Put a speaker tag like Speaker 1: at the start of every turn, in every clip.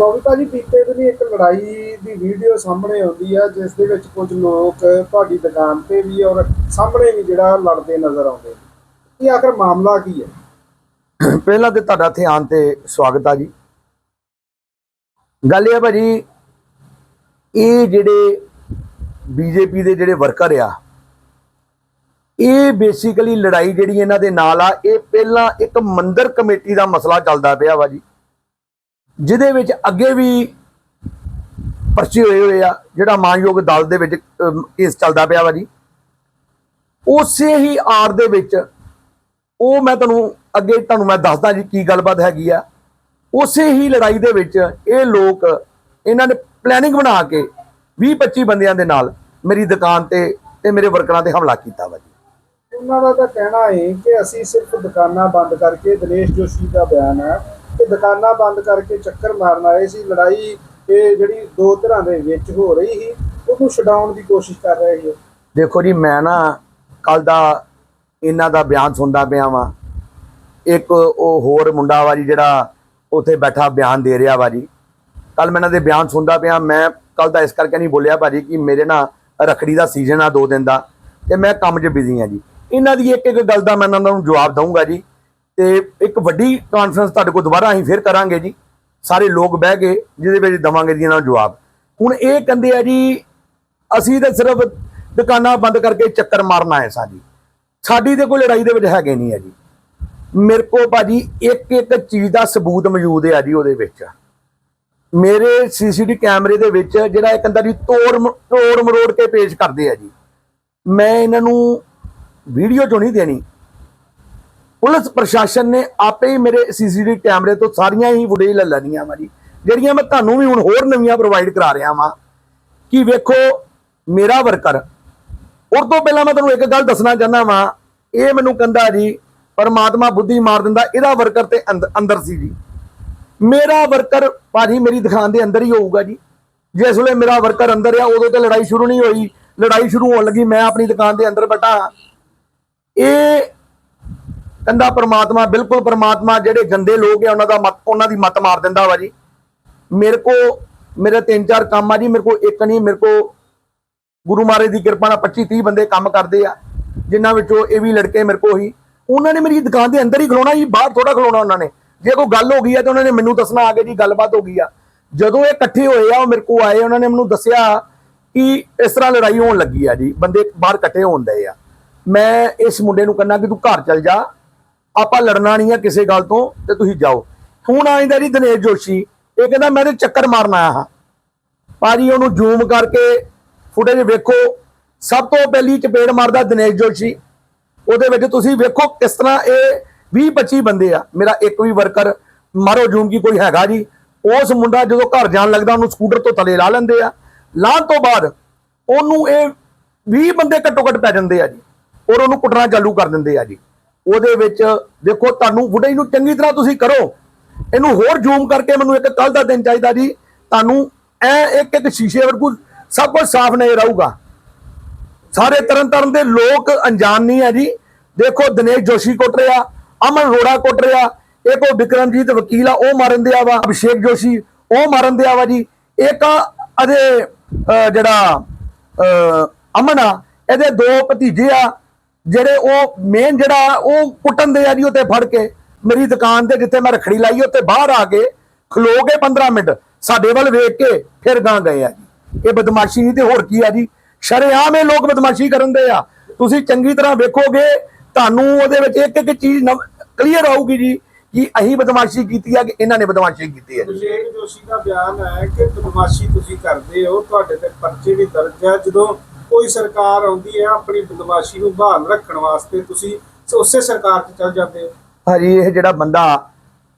Speaker 1: ਬੋਬੀ ਭਾਜੀ ਬੀਤੇ ਦਿਨੀ ਇੱਕ ਲੜਾਈ ਦੀ ਵੀਡੀਓ ਸਾਹਮਣੇ ਆਉਂਦੀ ਆ, ਜਿਸ ਦੇ ਵਿੱਚ ਕੁਝ ਲੋਕ ਤੁਹਾਡੀ ਦੁਕਾਨ ਤੇ ਵੀ ਔਰ ਸਾਹਮਣੇ ਵੀ ਜਿਹੜਾ ਲੜਦੇ ਨਜ਼ਰ ਆਉਂਦੇ ਇਹ ਆਖਰ ਮਾਮਲਾ ਕੀ ਹੈ?
Speaker 2: ਪਹਿਲਾਂ ਤੇ ਤੁਹਾਡਾ ਧਿਆਨ ਤੇ ਸਵਾਗਤ ਆ ਜੀ। ਗੱਲ ਇਹ ਆ ਭਾਜੀ, ਇਹ ਜਿਹੜੇ ਬੀਜੇਪੀ ਦੇ ਜਿਹੜੇ ਵਰਕਰ ਆ, ਇਹ ਬੇਸਿਕਲੀ ਲੜਾਈ ਜਿਹੜੀ ਇਹਨਾਂ ਦੇ ਨਾਲ ਆ, ਇਹ ਪਹਿਲਾਂ ਇੱਕ ਮੰਦਰ ਕਮੇਟੀ ਦਾ ਮਸਲਾ ਚੱਲਦਾ ਪਿਆ ਵਾ ਜੀ। ਜਿਹਦੇ ਵਿੱਚ ਅੱਗੇ ਵੀ ਪਰਚੇ ਹੋਏ ਹੋਏ ਆ, ਜਿਹੜਾ ਮਾਨਯੋਗ ਅਦਾਲਤ ਦੇ ਵਿੱਚ ਕੇਸ ਚੱਲਦਾ ਪਿਆ ਵਾ ਜੀ। ਉਸੇ ਹੀ ਆੜ ਦੇ ਵਿੱਚ, ਉਹ ਮੈਂ ਤੁਹਾਨੂੰ ਅੱਗੇ ਤੁਹਾਨੂੰ ਮੈਂ ਦੱਸਦਾ ਜੀ ਕੀ ਗੱਲਬਾਤ ਹੈਗੀ ਆ। ਉਸੇ ਹੀ ਲੜਾਈ ਦੇ ਵਿੱਚ ਇਹ ਲੋਕ ਇਹਨਾਂ ਨੇ ਪਲੈਨਿੰਗ ਬਣਾ ਕੇ 20 25 ਬੰਦਿਆਂ ਦੇ ਨਾਲ ਮੇਰੀ ਦੁਕਾਨ ਤੇ ਤੇ ਮੇਰੇ ਵਰਕਰਾਂ ਤੇ ਹਮਲਾ ਕੀਤਾ ਵਾ ਜੀ।
Speaker 1: ਉਹਨਾਂ ਦਾ ਤਾਂ ਕਹਿਣਾ ਹੈ ਕਿ ਅਸੀਂ ਸਿਰਫ ਦੁਕਾਨਾਂ ਬੰਦ ਕਰਕੇ ਦਿਨੇਸ਼ ਜੋਸ਼ੀ ਦਾ ਬਿਆਨ ਹੈ। ਕਿ ਦੁਕਾਨਾਂ ਬੰਦ ਕਰਕੇ ਚੱਕਰ ਮਾਰਨ ਆਏ ਸੀ, ਲੜਾਈ ਇਹ ਜਿਹੜੀ ਦੋ ਧਿਰਾਂ ਦੇ ਵਿੱਚ ਹੋ ਰਹੀ ਸੀ, ਉਹਨੂੰ ਛਡਾਉਣ ਦੀ ਕੋਸ਼ਿਸ਼ ਕਰ ਰਹੇ ਸੀ।
Speaker 2: ਦੇਖੋ ਜੀ, ਮੈਂ ਨਾ ਕੱਲ ਦਾ ਇਹਨਾਂ ਦਾ ਬਿਆਨ ਸੁਣਦਾ ਪਿਆ ਵਾਂ। ਇੱਕ ਉਹ ਹੋਰ ਮੁੰਡਾ ਵਾ ਜੀ ਜਿਹੜਾ ਉੱਥੇ ਬੈਠਾ ਬਿਆਨ ਦੇ ਰਿਹਾ ਵਾ ਜੀ। ਕੱਲ ਮੈਂ ਇਹਨਾਂ ਦੇ ਬਿਆਨ ਸੁਣਦਾ ਪਿਆ, ਮੈਂ ਕੱਲ ਦਾ ਇਸ ਕਰਕੇ ਨਹੀਂ ਬੋਲਿਆ ਭਾਜੀ ਕਿ ਮੇਰੇ ਨਾਲ ਰਖੜੀ ਦਾ ਸੀਜ਼ਨ ਆ ਦੋ ਦਿਨ ਦਾ ਤੇ ਮੈਂ ਕੰਮ 'ਚ ਬਿਜ਼ੀ ਆ ਜੀ। ਇਹਨਾਂ ਦੀ ਇੱਕ ਇੱਕ ਗੱਲ ਦਾ ਮੈਂ ਇਹਨਾਂ ਨੂੰ ਜਵਾਬ ਦਊਂਗਾ ਜੀ। ਤੇ ਇੱਕ ਵੱਡੀ ਕਾਨਫਰੰਸ ਤੁਹਾਡੇ ਕੋਲ ਦੁਬਾਰਾ ਅਸੀਂ ਫਿਰ ਕਰਾਂਗੇ ਜੀ। ਸਾਰੇ ਲੋਕ ਬਹਿ ਕੇ ਜਿਹਦੇ ਵਿੱਚ ਦਵਾਂਗੇ ਜੀ ਇਹਨਾਂ ਨੂੰ ਜਵਾਬ। ਹੁਣ ਇਹ ਕਹਿੰਦੇ ਆ ਜੀ, ਅਸੀਂ ਤਾਂ ਸਿਰਫ ਦੁਕਾਨਾਂ ਬੰਦ ਕਰਕੇ ਚੱਕਰ ਮਾਰਨ ਆਏ ਸਾਂ ਜੀ। ਸਾਡੀ ਤੇ ਕੋਈ ਲੜਾਈ ਦੇ ਵਿੱਚ ਹੈਗੇ ਨਹੀਂ ਹੈ ਜੀ। ਮੇਰੇ ਕੋਲ ਭਾਜੀ ਇੱਕ ਇੱਕ ਚੀਜ਼ ਦਾ ਸਬੂਤ ਮੌਜੂਦ ਹੈ ਜੀ ਉਹਦੇ ਵਿੱਚ। ਮੇਰੇ ਸੀਸੀਟੀ ਕੈਮਰੇ ਦੇ ਵਿੱਚ ਜਿਹੜਾ ਇੱਕ ਅੰਦਰ ਦੀ ਤੋੜ ਮ- ਤੋੜ ਮਰੋੜ ਕੇ ਪੇਸ਼ ਕਰਦੇ ਆ ਜੀ। ਮੈਂ ਇਹਨਾਂ ਨੂੰ ਵੀਡੀਓ ਚੋਂ ਨਹੀਂ ਦੇਣੀ। ਪੁਲਿਸ ਪ੍ਰਸ਼ਾਸਨ ਨੇ ਆਪੇ ਹੀ ਮੇਰੇ ਸੀਸੀਟੀ ਕੈਮਰੇ ਤੋਂ ਸਾਰੀਆਂ ਹੀ ਫੁਟੇਜ ਲੈ ਲੈਣੀਆਂ ਵਾ ਜੀ। ਜਿਹੜੀਆਂ ਮੈਂ ਤੁਹਾਨੂੰ ਵੀ ਹੁਣ ਹੋਰ ਨਵੀਆਂ ਪ੍ਰੋਵਾਈਡ ਕਰਾ ਰਿਹਾ ਵਾਂ ਕਿ ਵੇਖੋ ਮੇਰਾ ਵਰਕਰ ਉਸ ਤੋਂ ਪਹਿਲਾਂ ਮੈਂ ਤੁਹਾਨੂੰ ਇੱਕ ਗੱਲ ਦੱਸਣਾ ਚਾਹੁੰਦਾ ਵਾਂ, ਇਹ ਮੈਨੂੰ ਕਹਿੰਦਾ ਜੀ, ਪਰਮਾਤਮਾ ਬੁੱਧੀ ਮਾਰ ਦਿੰਦਾ, ਇਹਦਾ ਵਰਕਰ ਤੇ ਅੰਦ- ਅੰਦਰ ਸੀ ਜੀ। ਮੇਰਾ ਵਰਕਰ ਭਾਜੀ ਮੇਰੀ ਦੁਕਾਨ ਦੇ ਅੰਦਰ ਹੀ ਹੋਊਗਾ ਜੀ। ਜਿਸ ਵੇਲੇ ਮੇਰਾ ਵਰਕਰ ਅੰਦਰ ਆ, ਉਦੋਂ ਤੇ ਲੜਾਈ ਸ਼ੁਰੂ ਨਹੀਂ ਹੋਈ। ਲੜਾਈ ਸ਼ੁਰੂ ਹੋਣ ਲੱਗੀ, ਮੈਂ ਆਪਣੀ ਦੁਕਾਨ ਦੇ ਅੰਦਰ ਬੈਠਾ ਹਾਂ। ਇਹ ਕਹਿੰਦਾ ਪਰਮਾਤਮਾ, ਬਿਲਕੁਲ ਪਰਮਾਤਮਾ, ਜਿਹੜੇ ਗੰਦੇ ਲੋਕ ਆ, ਉਹਨਾਂ ਦਾ ਮਤ ਉਹਨਾਂ ਦੀ ਮਤ ਮਾਰ ਦਿੰਦਾ ਵਾ ਜੀ। ਮੇਰੇ ਕੋ, ਮੇਰੇ ਤਿੰਨ ਚਾਰ ਕੰਮ ਆ ਜੀ, ਮੇਰੇ ਕੋ ਇੱਕ ਨਹੀਂ, ਮੇਰੇ ਕੋ ਗੁਰੂ ਮਹਾਰਾਜ ਦੀ ਕਿਰਪਾ ਨਾਲ 25 30 ਬੰਦੇ ਕੰਮ ਕਰਦੇ ਆ, ਜਿਨ੍ਹਾਂ ਵਿੱਚੋਂ ਇਹ ਵੀ ਲੜਕੇ ਮੇਰੇ ਕੋ ਹੀ। ਉਹਨਾਂ ਨੇ ਮੇਰੀ ਦੁਕਾਨ ਦੇ ਅੰਦਰ ਹੀ ਖਲੋਣਾ ਜੀ, ਬਾਹਰ ਥੋੜਾ ਖਲੋਣਾ ਉਹਨਾਂ ਨੇ। ਜੇ ਕੋਈ ਗੱਲ ਹੋ ਗਈ ਆ ਤਾਂ ਉਹਨਾਂ ਨੇ ਮੈਨੂੰ ਦੱਸਣਾ ਆ ਕੇ ਜੀ, ਗੱਲਬਾਤ ਹੋ ਗਈ ਆ। ਜਦੋਂ ਇਹ ਇਕੱਠੇ ਹੋਏ ਆ, ਉਹ ਮੇਰੇ ਕੋ ਆਏ, ਉਹਨਾਂ ਨੇ ਮੈਨੂੰ ਦੱਸਿਆ ਕਿ ਇਸ ਤਰ੍ਹਾਂ ਲੜਾਈ ਹੋਣ ਲੱਗੀ ਆ ਜੀ, ਬੰਦੇ ਬਾਹਰ ਇਕੱਠੇ ਹੋਣ ਦਏ ਆ। ਮੈਂ ਇਸ ਮੁੰਡੇ ਨੂੰ ਕਹਿੰਦਾ ਕਿ ਤੂੰ ਘਰ ਚੱਲ ਜਾ ਆਪਾਂ ਲੜਨਾ ਨਹੀਂ ਆ ਕਿਸੇ ਗੱਲ ਤੋਂ, ਤੇ ਤੁਸੀਂ ਜਾਓ। ਹੁਣ ਆਇਂਦਾ ਜੀ ਦਿਨੇਸ਼ ਜੋਸ਼ੀ, ਇਹ ਕਹਿੰਦਾ ਮੈਂ ਤੇ ਚੱਕਰ ਮਾਰਨ ਆਇਆ ਹਾਂ। ਭਾਜੀ ਉਹਨੂੰ ਜ਼ੂਮ ਕਰਕੇ ਫੁਟੇਜ ਵੇਖੋ। ਸਭ ਤੋਂ ਪਹਿਲੀ ਚਪੇੜ ਮਾਰਦਾ ਦਿਨੇਸ਼ ਜੋਸ਼ੀ। ਉਹਦੇ ਵਿੱਚ ਤੁਸੀਂ ਵੇਖੋ ਕਿਸ ਤਰ੍ਹਾਂ ਇਹ 20 25 ਬੰਦੇ ਆ। ਮੇਰਾ ਇੱਕ ਵੀ ਵਰਕਰ ਮਾਰੋ ਜ਼ੂਮ ਕੀ ਕੋਈ ਹੈਗਾ ਜੀ। ਉਸ ਮੁੰਡਾ ਜਦੋਂ ਘਰ ਜਾਣ ਲੱਗਦਾ, ਉਹਨੂੰ ਸਕੂਟਰ ਤੋਂ ਥੱਲੇ ਲਾ ਲੈਂਦੇ ਆ। ਲਾਹ ਤੋਂ ਬਾਅਦ ਉਹਨੂੰ ਇਹ 20 ਬੰਦੇ ਘੱਟੋ ਘੱਟ ਪੈ ਜਾਂਦੇ ਆ ਜੀ। ਔਰ ਉਹਨੂੰ ਕੁੱਟਣਾ ਚਾਲੂ ਕਰ ਦਿੰਦੇ ਆ ਜੀ। ਉਹਦੇ ਵਿੱਚ ਦੇਖੋ ਤੁਹਾਨੂੰ ਫੁਟੇਜ ਨੂੰ ਚੰਗੀ ਤਰ੍ਹਾਂ ਤੁਸੀਂ ਕਰੋ। ਇਹਨੂੰ ਹੋਰ ਜ਼ੂਮ ਕਰਕੇ ਮੈਨੂੰ ਇੱਕ ਕੱਲ ਦਾ ਦਿਨ ਚਾਹੀਦਾ ਜੀ। ਤੁਹਾਨੂੰ ਐ ਇੱਕ ਇੱਕ ਸ਼ੀਸ਼ੇ ਵਰਗੂ ਸਭ ਕੁਝ ਸਾਫ਼ ਨਹੀਂ ਆਊਗਾ। ਸਾਰੇ ਤਰਨ ਤਾਰਨ ਦੇ ਲੋਕ ਅਣਜਾਣ ਨਹੀਂ ਹੈ ਜੀ। ਦੇਖੋ ਦਿਨੇਸ਼ ਜੋਸ਼ੀ ਕੁੱਟ ਰਿਹਾ ਅਮਨ ਰੋੜਾ ਕੁੱਟ ਰਿਹਾ ਇੱਕ ਉਹ ਵਿਕਰਮਜੀਤ ਵਕੀਲ ਆ ਉਹ ਮਾਰਨ ਦਿਆ ਵਾ ਅਭਿਸ਼ੇਕ ਜੋਸ਼ੀ ਉਹ ਮਾਰਨ ਦਿਆ ਵਾ ਜੀ। ਇੱਕ ਅਜੇ ਜਿਹੜਾ ਅਹ, ਅਮਨ ਆ ਇਹਦੇ ਦੋ ਭਤੀਜੇ ਆ ਜਿਹੜੇ ਉਹ ਮੇਨ ਜਿਹੜਾ ਉਹ ਕੁੱਟਣ ਦੇ ਆ ਜੀ ਉੱਤੇ ਫੜ ਕੇ, ਮੇਰੀ ਦੁਕਾਨ ਤੇ ਜਿੱਥੇ ਮੈਂ ਰਖੜੀ ਲਾਈ ਉੱਤੇ ਬਾਹਰ ਆ ਕੇ ਖਲੋ ਕੇ 15 ਮਿੰਟ। ਸਾਡੇ ਵੱਲ ਵੇਖ ਕੇ ਫਿਰ ਗਾਂ ਗਏ ਆ ਜੀ। ਇਹ ਬਦਮਾਸ਼ੀ ਤੇ ਹੋਰ ਕੀ ਆ ਜੀ? ਸ਼ਰੇਆਮ ਇਹ ਲੋਕ ਬਦਮਾਸ਼ੀ ਕਰਨ ਦੇ ਆ। ਤੁਸੀਂ ਚੰਗੀ ਤਰ੍ਹਾਂ ਵੇਖੋਗੇ, ਤੁਹਾਨੂੰ ਉਹਦੇ ਵਿੱਚ ਇੱਕ ਇੱਕ ਚੀਜ਼ ਕਲੀਅਰ ਆਊਗੀ ਜੀ ਕਿ ਅਸੀਂ ਬਦਮਾਸ਼ੀ ਕੀਤੀ ਆ, ਕਿ ਇਹਨਾਂ ਨੇ ਬਦਮਾਸ਼ੀ ਕੀਤੀ ਹੈ
Speaker 1: ਅਭਿਸ਼ੇਕ ਜੋਸ਼ੀ ਦਾ ਬਿਆਨ ਹੈ ਕਿ ਬਦਮਾਸ਼ੀ ਤੁਸੀਂ ਕਰਦੇ ਹੋ, ਤੁਹਾਡੇ ਤੇ ਪਰਚੇ ਵੀ ਦਰਜ ਹੈ ਜਦੋਂ ਕੋਈ ਸਰਕਾਰ ਆਉਂਦੀ ਹੈ ਆਪਣੀ ਬਦਮਾਸ਼ੀ ਨੂੰ ਬਹਾਲ ਰੱਖਣ ਵਾਸਤੇ ਤੁਸੀਂ ਉਸੇ ਸਰਕਾਰ 'ਚ ਚੱਲ ਜਾਂਦੇ ਹੋ?
Speaker 2: ਭਾਜੀ ਇਹ ਜਿਹੜਾ ਬੰਦਾ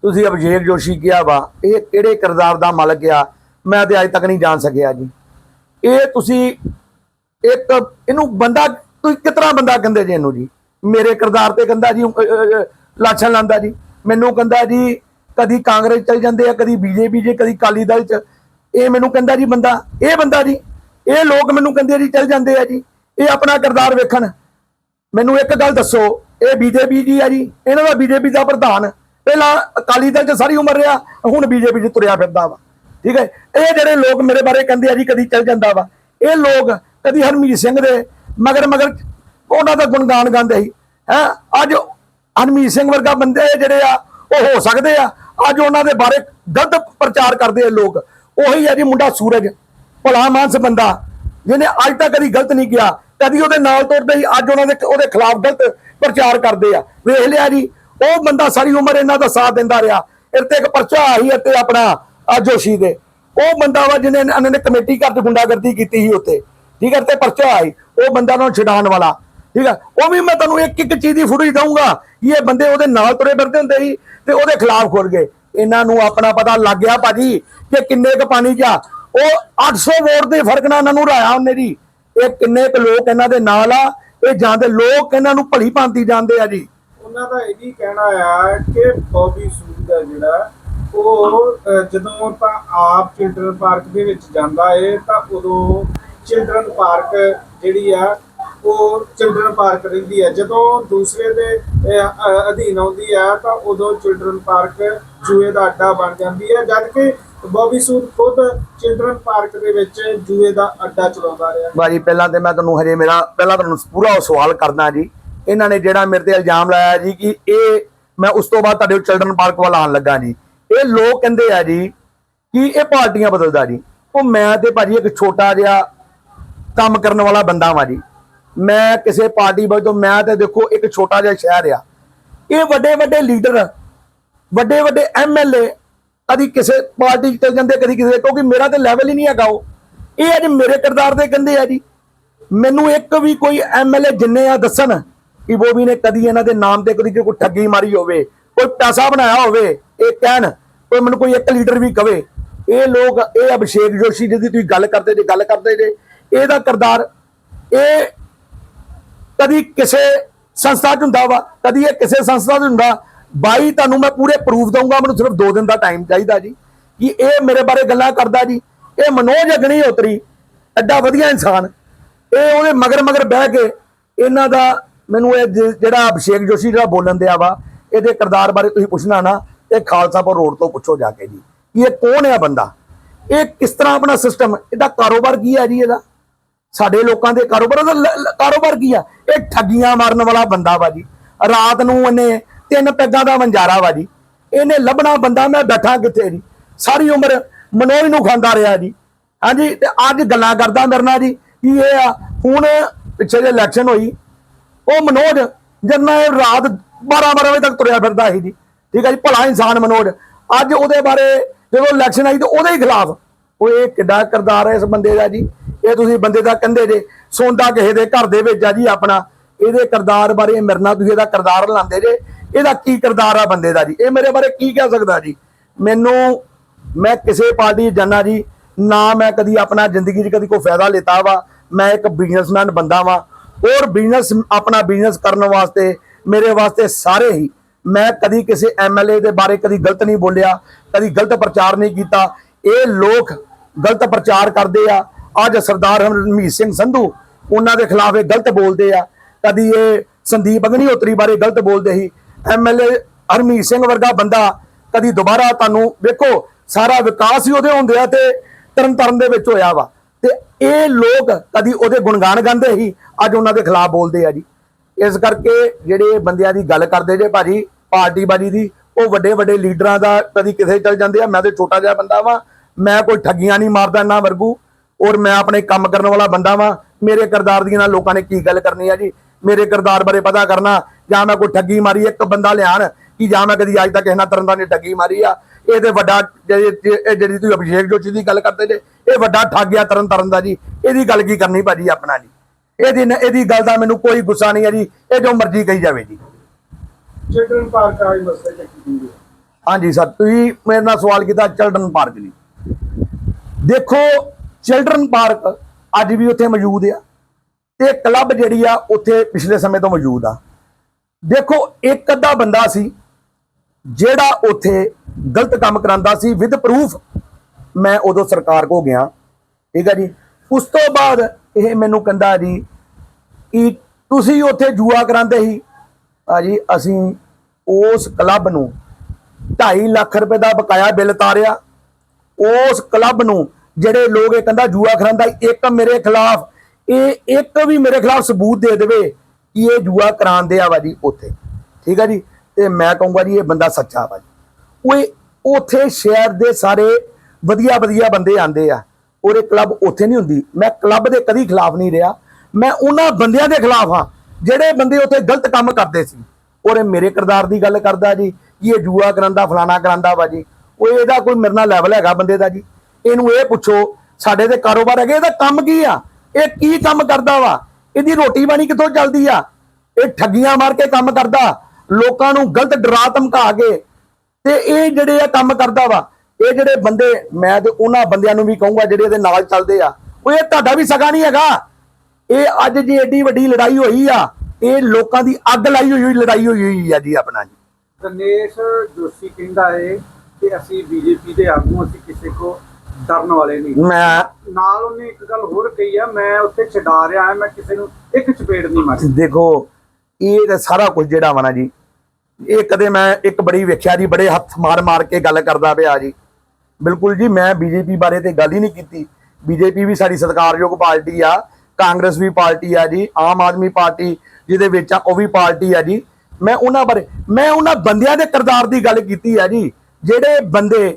Speaker 2: ਤੁਸੀਂ ਅਭਿਸ਼ੇਕ ਜੋਸ਼ੀ ਕਿਹਾ ਵਾ ਇਹ ਕਿਹੜੇ ਕਿਰਦਾਰ ਦਾ ਮਾਲਕ ਆ ਮੈਂ ਤੇ ਅੱਜ ਤੱਕ ਨਹੀਂ ਜਾਣ ਸਕਿਆ ਜੀ। ਇਹ ਤੁਸੀਂ ਇੱਕ ਇਹਨੂੰ ਬੰਦਾ ਤੁਸੀਂ ਕਿਤਨਾ ਬੰਦਾ ਕਹਿੰਦੇ ਜੀ ਇਹਨੂੰ ਜੀ? ਮੇਰੇ ਕਿਰਦਾਰ ਤੇ ਕਹਿੰਦਾ ਜੀ ਅਹ, ਅਹ, ਲਾਛਣ ਲਾਂਦਾ ਜੀ। ਮੈਨੂੰ ਕਹਿੰਦਾ ਜੀ ਕਦੀ ਕਾਂਗਰਸ ਚਲ ਜਾਂਦੇ ਆ ਕਦੀ ਬੀਜੇਪੀ ਜੇ ਕਦੀ ਕਾਲੀ ਦਲ ਚ। ਇਹ ਮੈਨੂੰ ਕਹਿੰਦਾ ਜੀ ਬੰਦਾ ਇਹ ਬੰਦਾ ਜੀ ਇਹ ਲੋਕ ਮੈਨੂੰ ਕਹਿੰਦੇ ਆ ਜੀ, ਚੱਲ ਜਾਂਦੇ ਆ ਜੀ। ਇਹ ਆਪਣਾ ਕਿਰਦਾਰ ਵੇਖਣ। ਮੈਨੂੰ ਇੱਕ ਗੱਲ ਦੱਸੋ, ਇਹ ਬੀਜੇਪੀ ਜੀ ਆ ਜੀ, ਇਹਨਾਂ ਦਾ ਬੀਜੇਪੀ ਦਾ ਪ੍ਰਧਾਨ। ਪਹਿਲਾਂ ਅਕਾਲੀ ਦਲ 'ਚ ਸਾਰੀ ਉਮਰ ਰਿਹਾ, ਹੁਣ ਬੀਜੇਪੀ 'ਚ ਤੁਰਿਆ ਫਿਰਦਾ ਵਾ। ਠੀਕ ਹੈ? ਇਹ ਜਿਹੜੇ ਲੋਕ ਮੇਰੇ ਬਾਰੇ ਕਹਿੰਦੇ ਆ ਜੀ, ਕਦੀ ਚੱਲ ਜਾਂਦਾ ਵਾ। ਇਹ ਲੋਕ ਕਦੀ ਹਰਮੀਤ ਸਿੰਘ ਦੇ ਮਗਰ ਮਗਰ ਉਹਨਾਂ ਦਾ ਗੁਣਗਾਨ ਗਾਉਂਦੇ ਸੀ। ਹੈ? ਅੱਜ ਹਰਮੀਤ ਸਿੰਘ ਵਰਗਾ ਬੰਦੇ ਜਿਹੜੇ ਆ, ਉਹ ਹੋ ਸਕਦੇ ਆ। ਅੱਜ ਉਹਨਾਂ ਦੇ ਬਾਰੇ ਗਲਤ ਪ੍ਰਚਾਰ ਕਰਦੇ ਆ ਲੋਕ। ਉਹੀ ਆ ਜੀ ਮੁੰਡਾ ਸੂਰਜ। ਭਲਾ ਮਾਨਸ ਬੰਦਾ, ਜਿਹਨੇ ਅੱਜ ਤੱਕ ਕਦੀ ਗਲਤ ਨਹੀਂ ਕੀਤਾ ਕਦੀ ਉਹਦੇ ਨਾਲ ਤੁਰਦੇ ਹੀ ਅੱਜ ਉਹਨਾਂ ਦੇ ਉਹਦੇ ਖਿਲਾਫ ਗਲਤ ਪ੍ਰਚਾਰ ਕਰਦੇ ਆ। ਵੇਖ ਲਿਆ ਜੀ, ਉਹ ਬੰਦਾ ਸਾਰੀ ਉਮਰ ਇਹਨਾਂ ਦਾ ਸਾਥ ਦਿੰਦਾ ਰਿਹਾ। ਇਹ ਇੱਕ ਪਰਚਾ ਆਹੀ ਅਤੇ ਆਪਣਾ, ਆ ਜੋਸ਼ੀ ਦੇ। ਉਹ ਬੰਦਾ ਵਾ ਜਿਹਨੇ ਇਹਨਾਂ ਨੇ ਕਮੇਟੀ ਘਰ ਚ ਗੁੰਡਾਗਰਦੀ ਕੀਤੀ ਸੀ ਉੱਤੇ ਠੀਕ ਹੈ ਤੇ ਪਰਚਾ ਆਈ ਉਹ ਬੰਦਾ ਨੂੰ ਛਡਾਉਣ ਵਾਲਾ। ਠੀਕ ਹੈ ਉਹ ਵੀ ਮੈਂ ਤੁਹਾਨੂੰ ਇੱਕ ਇੱਕ ਚੀਜ਼ ਦੀ ਫੁਟੇਜ ਦਊਂਗਾ, ਕਿ ਇਹ ਬੰਦੇ ਉਹਦੇ ਨਾਲ ਤੁਰੇ ਫਿਰਦੇ ਹੁੰਦੇ ਸੀ ਤੇ ਉਹਦੇ ਖਿਲਾਫ ਖੁਰ ਗਏ। ਇਹਨਾਂ ਨੂੰ ਆਪਣਾ ਪਤਾ ਲੱਗ ਗਿਆ ਭਾਜੀ ਕਿ ਕਿੰਨੇ ਕ ਪਾਣੀ ਚ ਉਹ 800 ਵੋਟ ਦੇ ਫ਼ਰਕ ਨਾਲ ਇਹਨਾਂ ਨੂੰ ਰਾਇਆ ਉਹਨੇ ਜੀ। ਇਹ ਕਿੰਨੇ ਕ ਲੋਕ ਇਹਨਾਂ ਦੇ ਨਾਲ ਆ, ਇਹ ਜਾਂਦੇ ਲੋਕ ਇਹਨਾਂ ਨੂੰ ਭਲੀ ਭਾਂਤੀ ਜਾਂਦੇ ਆ ਜੀ।
Speaker 1: ਉਹਨਾਂ ਦਾ ਇਹ ਵੀ ਕਹਿਣਾ ਆ ਕਿ ਬੌਬੀ ਸੂਦ ਦਾ ਜਿਹੜਾ, ਉਹ ਜਦੋਂ ਆਪਾਂ ਆਪ ਚਿਲਡਰਨ ਪਾਰਕ ਦੇ ਵਿੱਚ ਜਾਂਦਾ ਏ, ਤਾਂ ਉਦੋਂ ਚਿਲਡਰਨ ਪਾਰਕ ਜਿਹੜੀ ਆ, ਉਹ ਚਿਲਡਰਨ ਪਾਰਕ ਰਹਿੰਦੀ ਆ। ਜਦੋਂ ਦੂਸਰੇ ਦੇ ਅਧੀਨ ਆਉਂਦੀ ਆ, ਤਾਂ ਉਦੋਂ ਚਿਲਡਰਨ ਪਾਰਕ ਜੂਏ ਦਾ ਅੱਡਾ ਬਣ ਜਾਂਦੀ ਹੈ ਜਦ ਕਿ ਬੌਬੀ ਸੂਦ ਖੁਦ ਚਿਲਡਰਨ ਪਾਰਕ ਦੇ ਵਿੱਚ ਜੂਏ ਦਾ ਅੱਡਾ ਚਲਾਉਂਦਾ ਰਿਹਾ।
Speaker 2: ਭਾਜੀ ਪਹਿਲਾਂ ਤੇ ਮੈਂ ਤੁਹਾਨੂੰ ਹਜੇ ਮੇਰਾ ਪਹਿਲਾਂ ਤੁਹਾਨੂੰ ਪੂਰਾ ਸਵਾਲ ਕਰਦਾ ਜੀ। ਇਹਨਾਂ ਨੇ ਜਿਹੜਾ ਮੇਰੇ ਤੇ ਇਲਜ਼ਾਮ ਲਾਇਆ ਜੀ ਕਿ ਇਹ ਮੈਂ ਉਸ ਤੋਂ ਬਾਅਦ ਤੁਹਾਡੇ ਚਿਲਡਰਨ ਪਾਰਕ ਵੱਲ ਆਉਣ ਲੱਗਾ ਜੀ। ਇਹ ਲੋਕ ਕਹਿੰਦੇ ਆ ਜੀ ਕਿ ਇਹ ਪਾਰਟੀਆਂ ਬਦਲਦਾ ਜੀ। ਉਹ ਮੈਂ ਤੇ ਭਾਜੀ ਇੱਕ ਛੋਟਾ ਜਿਹਾ ਕੰਮ ਕਰਨ ਵਾਲਾ ਬੰਦਾ ਵਾਂ ਜੀ। ਮੈਂ ਕਿਸੇ ਪਾਰਟੀ ਵਜੋਂ ਮੈਂ ਤੇ ਦੇਖੋ ਇੱਕ ਛੋਟਾ ਜਿਹਾ ਸ਼ਹਿਰ ਆ। ਇਹ ਵੱਡੇ ਵੱਡੇ ਲੀਡਰ ਵੱਡੇ ਵੱਡੇ ਐਮਐਲਏ ਕਦੀ ਕਿਸੇ ਪਾਰਟੀ 'ਚ ਚਲ ਜਾਂਦੇ, ਕਦੀ ਕਿਸੇ ਕਿਉਂਕਿ ਮੇਰਾ ਤੇ ਲੈਵਲ ਹੀ ਨਹੀਂ ਹੈਗਾ ਉਹ। ਇਹ ਅੱਜ ਮੇਰੇ ਕਿਰਦਾਰ ਦੇ ਕਹਿੰਦੇ ਆ ਜੀ। ਮੈਨੂੰ ਇੱਕ ਵੀ ਕੋਈ ਐਮਐਲਏ ਜਿੰਨੇ ਆ ਦੱਸਣ ਕਿ ਬੋਬੀ ਨੇ ਕਦੀ ਇਹਨਾਂ ਦੇ ਨਾਮ ਤੇ ਕਦੀ ਕੋਈ ਠੱਗੀ ਮਾਰੀ ਹੋਵੇ, ਕੋਈ ਪੈਸਾ ਬਣਾਇਆ ਹੋਵੇ, ਇਹ ਕਹਿਣ, ਕੋਈ ਮੈਨੂੰ ਕੋਈ ਇੱਕ ਲੀਡਰ ਵੀ ਕਵੇ। ਇਹ ਲੋਕ, ਇਹ ਅਭਿਸ਼ੇਕ ਜੋਸ਼ੀ ਜਿਹਦੀ ਤੁਸੀਂ ਗੱਲ ਕਰਦੇ ਜੇ, ਗੱਲ ਕਰਦੇ ਜੇ, ਇਹਦਾ ਕਿਰਦਾਰ, ਇਹ ਕਦੀ ਕਿਸੇ ਸੰਸਥਾ 'ਚ ਹੁੰਦਾ ਵਾ, ਕਦੀ ਇਹ ਕਿਸੇ ਸੰਸਥਾ 'ਚ ਹੁੰਦਾ ਬਾਈ, ਤੁਹਾਨੂੰ ਮੈਂ ਪੂਰੇ ਪ੍ਰੂਫ ਦਊਂਗਾ, ਮੈਨੂੰ ਸਿਰਫ 2 ਦਿਨ ਦਾ ਟਾਈਮ ਚਾਹੀਦਾ ਜੀ। ਕਿ ਇਹ ਮੇਰੇ ਬਾਰੇ ਗੱਲਾਂ ਕਰਦਾ ਜੀ। ਇਹ ਮਨੋਜ ਅਗਨੀ ਉਤਰੀ, ਐਡਾ ਵਧੀਆ ਇਨਸਾਨ। ਇਹ ਉਹਦੇ ਮਗਰ ਮਗਰ ਬਹਿ ਕੇ ਇਹਨਾਂ ਦਾ ਮੈਨੂੰ ਇਹ ਜਿਹੜਾ ਅਭਿਸ਼ੇਕ ਜੋਸ਼ੀ ਜਿਹੜਾ ਬੋਲਣ ਦਿਆ ਵਾ, ਇਹਦੇ ਕਿਰਦਾਰ ਬਾਰੇ ਤੁਸੀਂ ਪੁੱਛਣਾ ਨਾ ਤੇ ਖਾਲਸਾਪੁਰ ਰੋਡ ਤੋਂ ਪੁੱਛੋ ਜਾ ਕੇ ਜੀ। ਕਿ ਇਹ ਕੌਣ ਹੈ ਬੰਦਾ? ਇਹ ਕਿਸ ਤਰ੍ਹਾਂ ਆਪਣਾ ਸਿਸਟਮ ਇਹਦਾ ਕਾਰੋਬਾਰ ਕੀ ਹੈ ਜੀ ਇਹਦਾ? ਸਾਡੇ ਲੋਕਾਂ ਦੇ ਕਾਰੋਬਾਰ ਦਾ ਕਾਰੋਬਾਰ ਕੀ ਆ? ਇਹ ਠੱਗੀਆਂ ਮਾਰਨ ਵਾਲਾ ਬੰਦਾ ਵਾ ਜੀ। ਰਾਤ ਨੂੰ ਇਹਨੇ ਤਿੰਨ ਪੈਗਾਂ ਦਾ ਵੰਜਾਰਾ ਵਾ ਜੀ। ਇਹਨੇ ਲੱਭਣਾ ਬੰਦਾ, ਮੈਂ ਬੈਠਾ ਕਿੱਥੇ ਜੀ? ਸਾਰੀ ਉਮਰ ਮਨੋਜ ਨੂੰ ਖਾਂਦਾ ਰਿਹਾ ਜੀ। ਹਾਂਜੀ, ਤੇ ਅੱਜ ਗੱਲਾਂ ਕਰਦਾ ਮੇਰੇ ਨਾਲ ਜੀ। ਕਿ ਇਹ ਆ, ਹੁਣ ਪਿੱਛੇ ਜੇ ਇਲੈਕਸ਼ਨ ਹੋਈ। ਉਹ ਮਨੋਜ ਜਰਨਾ ਰਾਤ 12 12 ਵਜੇ ਤੱਕ ਤੁਰਿਆ ਫਿਰਦਾ ਸੀ ਜੀ। ਠੀਕ ਹੈ ਜੀ, ਭਲਾ ਇਨਸਾਨ ਮਨੋਜ। ਅੱਜ ਉਹਦੇ ਬਾਰੇ ਜਦੋਂ ਇਲੈਕਸ਼ਨ ਆਈ ਤਾਂ ਉਹਦੇ ਹੀ ਖਿਲਾਫ ਉਹ ਇਹ ਕਿੱਡਾ ਕਰਦਾਰ ਹੈ ਇਸ ਬੰਦੇ ਦਾ ਜੀ। ਇਹ ਤੁਸੀਂ ਬੰਦੇ ਦਾ ਕਹਿੰਦੇ ਜੇ ਸੌਂਦਾ ਕਿਸੇ ਦੇ ਘਰ ਦੇ ਵਿੱਚ ਆ ਜੀ ਆਪਣਾ। ਇਹਦੇ ਕਰਦਾਰ ਬਾਰੇ ਮੇਰੇ ਨਾਲ ਤੁਸੀਂ ਇਹਦਾ ਕਰਦਾਰ ਲਾਉਂਦੇ ਜੇ। ਇਹਦਾ ਕੀ ਕਿਰਦਾਰ ਆ ਬੰਦੇ ਦਾ ਜੀ? ਇਹ ਮੇਰੇ ਬਾਰੇ ਕੀ ਕਹਿ ਸਕਦਾ ਜੀ? ਮੈਨੂੰ, ਮੈਂ ਕਿਸੇ ਪਾਰਟੀ 'ਚ ਜਾਣਾ ਜੀ, ਨਾ ਮੈਂ ਕਦੀ ਆਪਣਾ ਜ਼ਿੰਦਗੀ 'ਚ ਕਦੀ ਕੋਈ ਫਾਇਦਾ ਲਿੱਤਾ ਵਾ। ਮੈਂ ਇੱਕ ਬਿਜ਼ਨਸਮੈਨ ਬੰਦਾ ਵਾਂ। ਔਰ ਬਿਜ਼ਨਸ ਆਪਣਾ ਬਿਜ਼ਨਸ ਕਰਨ ਵਾਸਤੇ, ਮੇਰੇ ਵਾਸਤੇ ਸਾਰੇ ਹੀ, ਮੈਂ ਕਦੀ ਕਿਸੇ ਐਮਐਲਏ ਦੇ ਬਾਰੇ ਕਦੀ ਗਲਤ ਨਹੀਂ ਬੋਲਿਆ, ਕਦੀ ਗਲਤ ਪ੍ਰਚਾਰ ਨਹੀਂ ਕੀਤਾ। ਇਹ ਲੋਕ ਗਲਤ ਪ੍ਰਚਾਰ ਕਰਦੇ ਆ। ਅੱਜ ਸਰਦਾਰ ਹਰਮੀਤ ਸਿੰਘ ਸੰਧੂ, ਉਹਨਾਂ ਦੇ ਖਿਲਾਫ ਇਹ ਗਲਤ ਬੋਲਦੇ ਆ। ਕਦੀ ਇਹ ਸੰਦੀਪ ਅਗਨੀਹੋਤਰੀ ਬਾਰੇ ਗਲਤ ਬੋਲਦੇ ਸੀ। ਐਮਐਲਏ ਹਰਮੀਤ ਸਿੰਘ ਵਰਗਾ ਬੰਦਾ ਕਦੀ ਦੁਬਾਰਾ ਤੁਹਾਨੂੰ ਵੇਖੋ, ਸਾਰਾ ਵਿਕਾਸ ਹੀ ਉਹਦੇ ਹੁੰਦੇ ਆ ਤੇ ਤਰਨ ਦੇ ਵਿੱਚ ਹੋਇਆ ਵਾ। ਤੇ ਇਹ ਲੋਕ ਕਦੀ ਉਹਦੇ ਗੁਣਗਾਨ ਗਾਉਂਦੇ ਸੀ? ਅੱਜ ਉਹਨਾਂ ਦੇ ਖਿਲਾਫ ਬੋਲਦੇ ਆ ਜੀ। ਇਸ ਕਰਕੇ ਜਿਹੜੇ ਬੰਦਿਆਂ ਦੀ ਗੱਲ ਕਰਦੇ ਜੇ ਭਾਜੀ, ਪਾਰਟੀ ਬਾਜੀ ਦੀ, ਉਹ ਵੱਡੇ ਵੱਡੇ ਲੀਡਰਾਂ ਦਾ ਕਦੀ ਕਿਸੇ ਚਲ ਜਾਂਦੇ ਆ। ਮੈਂ ਤੇ ਛੋਟਾ ਜਿਹਾ ਬੰਦਾ ਵਾਂ। ਮੈਂ ਕੋਈ ਠੱਗੀਆਂ ਨਹੀਂ ਮਾਰਦਾ ਨਾ ਵਰਗੂ। ਔਰ ਮੈਂ ਆਪਣੇ ਕੰਮ ਕਰਨ ਵਾਲਾ ਬੰਦਾ ਵਾਂ। ਮੇਰੇ ਕਿਰਦਾਰ ਦੀਆਂ ਨਾਲ ਲੋਕਾਂ ਨੇ ਕੀ ਗੱਲ ਕਰਨੀ ਆ ਜੀ? ਮੇਰੇ ਕਿਰਦਾਰ ਬਾਰੇ ਪਤਾ ਕਰਨਾ। ਜਾਂ ਮੈਂ ਕੋਈ ਠੱਗੀ ਮਾਰੀ ਇੱਕ ਬੰਦਾ ਲਿਆਣ ਕਿ ਜਾਂ ਮੈਂ ਕਦੀ ਅੱਜ ਤੱਕ ਇਹਨਾਂ ਤਰ੍ਹਾਂ ਦਾ ਨੇ ਠੱਗੀ ਮਾਰੀ ਆ। ਇਹ ਤੇ ਵੱਡਾ ਜਿਹੜੀ ਤੁਸੀਂ ਅਭਿਸ਼ੇਕ ਜੋਸ਼ੀ ਦੀ ਗੱਲ ਕਰਦੇ ਜੇ ਇਹ ਵੱਡਾ ਠੱਗ ਆ ਤਰਨ ਤਰਨ ਦਾ ਜੀ। ਇਹਦੀ ਗੱਲ ਕੀ ਕਰਨੀ ਭਾਜੀ ਆਪਣਾ ਜੀ? ਇਹਦੀ ਇਹਦੀ ਗੱਲ ਦਾ ਮੈਨੂੰ ਕੋਈ ਗੁੱਸਾ ਨਹੀਂ ਹੈ ਜੀ। ਇਹ ਜੋ ਮਰਜ਼ੀ ਕਹੀ ਜਾਵੇ ਜੀ।
Speaker 1: ਚਿਲਡਰਨ ਪਾਰਕ ਆਈ ਮਸਲੇ ਚੱਕੀ
Speaker 2: ਹਾਂਜੀ ਸਰ ਤੁਸੀਂ ਮੇਰੇ ਨਾਲ ਸਵਾਲ ਕੀਤਾ ਚਿਲਡਰਨ ਪਾਰਕ ਲਈ। ਦੇਖੋ ਚਿਲਡਰਨ ਪਾਰਕ ਅੱਜ ਵੀ ਉੱਥੇ ਮੌਜੂਦ ਆ। ਤੇ ਕਲੱਬ ਜਿਹੜੀ ਆ ਉੱਥੇ ਪਿਛਲੇ ਸਮੇਂ ਤੋਂ ਮੌਜੂਦ ਆ। ਦੇਖੋ, ਇੱਕ ਅੱਧਾ ਬੰਦਾ ਸੀ ਜਿਹੜਾ ਉੱਥੇ ਗਲਤ ਕੰਮ ਕਰਾਂਦਾ ਸੀ ਵਿਦ ਪ੍ਰੂਫ ਮੈਂ ਉਦੋਂ ਸਰਕਾਰ ਕੋ ਗਿਆ। ਠੀਕ ਹੈ ਜੀ? ਉਸ ਤੋਂ ਬਾਅਦ ਇਹ ਮੈਨੂੰ ਕਹਿੰਦਾ ਜੀ ਕਿ ਤੁਸੀਂ ਉੱਥੇ ਜੂਆ ਕਰਾਂਦੇ ਸੀ। ਭਾਜੀ, ਅਸੀਂ ਉਸ ਕਲੱਬ ਨੂੰ 2.5 ਲੱਖ ਰੁਪਏ ਦਾ ਬਕਾਇਆ ਬਿੱਲ ਤਾਰਿਆ। ਉਸ ਕਲੱਬ ਨੂੰ ਜਿਹੜੇ ਲੋਕ ਇਹ ਕਹਿੰਦਾ ਜੂਆ ਖਰਾਂਦਾ ਇੱਕ ਮੇਰੇ ਖਿਲਾਫ, ਇਹ ਇੱਕ ਵੀ ਮੇਰੇ ਖਿਲਾਫ ਸਬੂਤ ਦੇ ਦੇਵੇ। ਕਿ ਇਹ ਜੂਆ ਕਰਾਉਂਦੇ ਆ ਵਾ ਜੀ ਉੱਥੇ। ਠੀਕ ਆ ਜੀ? ਤੇ ਮੈਂ ਕਹੂੰਗਾ ਜੀ ਇਹ ਬੰਦਾ ਸੱਚਾ ਵਾ ਜੀ ਉਹ ਉੱਥੇ ਸ਼ਹਿਰ ਦੇ ਸਾਰੇ ਵਧੀਆ ਵਧੀਆ ਬੰਦੇ ਆਂਦੇ ਆ। ਔਰ ਇਹ ਕਲੱਬ ਉੱਥੇ ਨਹੀਂ ਹੁੰਦੀ। ਮੈਂ ਕਲੱਬ ਦੇ ਕਦੀ ਖਿਲਾਫ ਨਹੀਂ ਰਿਹਾ। ਮੈਂ ਉਹਨਾਂ ਬੰਦਿਆਂ ਦੇ ਖਿਲਾਫ ਹਾਂ, ਜਿਹੜੇ ਬੰਦੇ ਉੱਥੇ ਗਲਤ ਕੰਮ ਕਰਦੇ ਸੀ। ਔਰ ਇਹ ਮੇਰੇ ਕਿਰਦਾਰ ਦੀ ਗੱਲ ਕਰਦਾ ਜੀ, ਕਿ ਇਹ ਜੂਆ ਕਰਾਂਦਾ ਫਲਾਣਾ ਕਰਾਂਦਾ ਵਾ ਜੀ। ਉਹ ਇਹਦਾ ਕੋਈ ਮੇਰੇ ਨਾਲ ਲੈਵਲ ਹੈਗਾ ਬੰਦੇ ਦਾ ਜੀ। ਇਹਨੂੰ ਇਹ ਪੁੱਛੋ, ਸਾਡੇ ਦੇ ਕਾਰੋਬਾਰ ਹੈਗੇ, ਇਹਦਾ ਕੰਮ ਕੀ ਆ? ਇਹ ਕੀ ਕੰਮ ਕਰਦਾ ਵਾ? ਇਹਦੀ ਰੋਟੀ ਪਾਣੀ ਕਿੱਥੋਂ ਚੱਲਦੀ ਆ? ਇਹ ਠੱਗੀਆਂ ਮਾਰ ਕੇ ਕੰਮ ਕਰਦਾ, ਲੋਕਾਂ ਨੂੰ ਗਲਤ ਡਰਾ ਧਮਕਾ ਕੇ, ਤੇ ਇਹ ਜਿਹੜੇ ਆ ਕੰਮ ਕਰਦਾ ਵਾ, ਇਹ ਜਿਹੜੇ ਬੰਦੇ, ਮੈਂ ਤੇ ਉਹਨਾਂ ਬੰਦਿਆਂ ਨੂੰ ਵੀ ਕਹੂੰਗਾ ਜਿਹੜੇ ਇਹਦੇ ਨਾਲ ਚੱਲਦੇ ਆ ਉਹ ਇਹ ਤੁਹਾਡਾ ਵੀ ਸਗਾ ਨਹੀਂ ਹੈਗਾ। ਇਹ ਅੱਜ ਜੇ ਏਡੀ ਵੱਡੀ ਲੜਾਈ ਹੋਈ ਆ, ਇਹ ਲੋਕਾਂ ਦੀ ਅੱਗ ਲਾਈ ਹੋਈ ਹੋਈ, ਲੜਾਈ ਹੋਈ ਹੋਈ ਆ ਜੀ ਆਪਣਾ ਜੀ।
Speaker 1: ਦਿਨੇਸ਼ ਜੋਸ਼ੀ ਕਹਿੰਦਾ ਏ ਕਿ ਅਸੀਂ ਬੀਜੇਪੀ ਦੇ ਆਗੂ ਅਸੀਂ ਕਿਸੇ ਕੋ ਡਰਨ ਵਾਲੇ ਨਹੀਂ।
Speaker 2: ਮੈਂ
Speaker 1: ਨਾਲ ਉਹਨੇ ਇੱਕ ਗੱਲ ਹੋਰ ਕਹੀ ਆ ਮੈਂ ਉੱਥੇ ਛਡਾ ਰਿਹਾ ਮੈਂ ਕਿਸੇ ਨੂੰ ਇੱਕ ਚਪੇੜ ਨਹੀਂ ਮਾਰੀ।
Speaker 2: ਦੇਖੋ ਇਹ ਤਾਂ ਸਾਰਾ ਕੁਝ ਜਿਹੜਾ ਵਾ ਨਾ ਜੀ ਇਹ ਕਦੇ ਮੈਂ ਇੱਕ ਬੜੀ ਵੇਖਿਆ ਜੀ ਬੜੇ ਹੱਥ ਮਾਰ ਮਾਰ ਕੇ ਗੱਲ ਕਰਦਾ ਪਿਆ ਜੀ। ਬਿਲਕੁਲ ਜੀ ਮੈਂ ਬੀਜੇਪੀ ਬਾਰੇ ਤੇ ਗੱਲ ਹੀ ਨਹੀਂ ਕੀਤੀ। ਬੀਜੇਪੀ ਵੀ ਸਾਡੀ ਸਤਿਕਾਰਯੋਗ ਪਾਰਟੀ ਆ ਕਾਂਗਰਸ ਵੀ ਪਾਰਟੀ ਆ ਜੀ ਆਮ ਆਦਮੀ ਪਾਰਟੀ ਜਿਹਦੇ ਵਿੱਚ ਆ ਉਹ ਵੀ ਪਾਰਟੀ ਆ ਜੀ। ਮੈਂ ਉਹਨਾਂ ਬਾਰੇ ਮੈਂ ਉਹਨਾਂ ਬੰਦਿਆਂ ਦੇ ਕਿਰਦਾਰ ਦੀ ਗੱਲ ਕੀਤੀ ਆ ਜੀ ਜਿਹੜੇ ਬੰਦੇ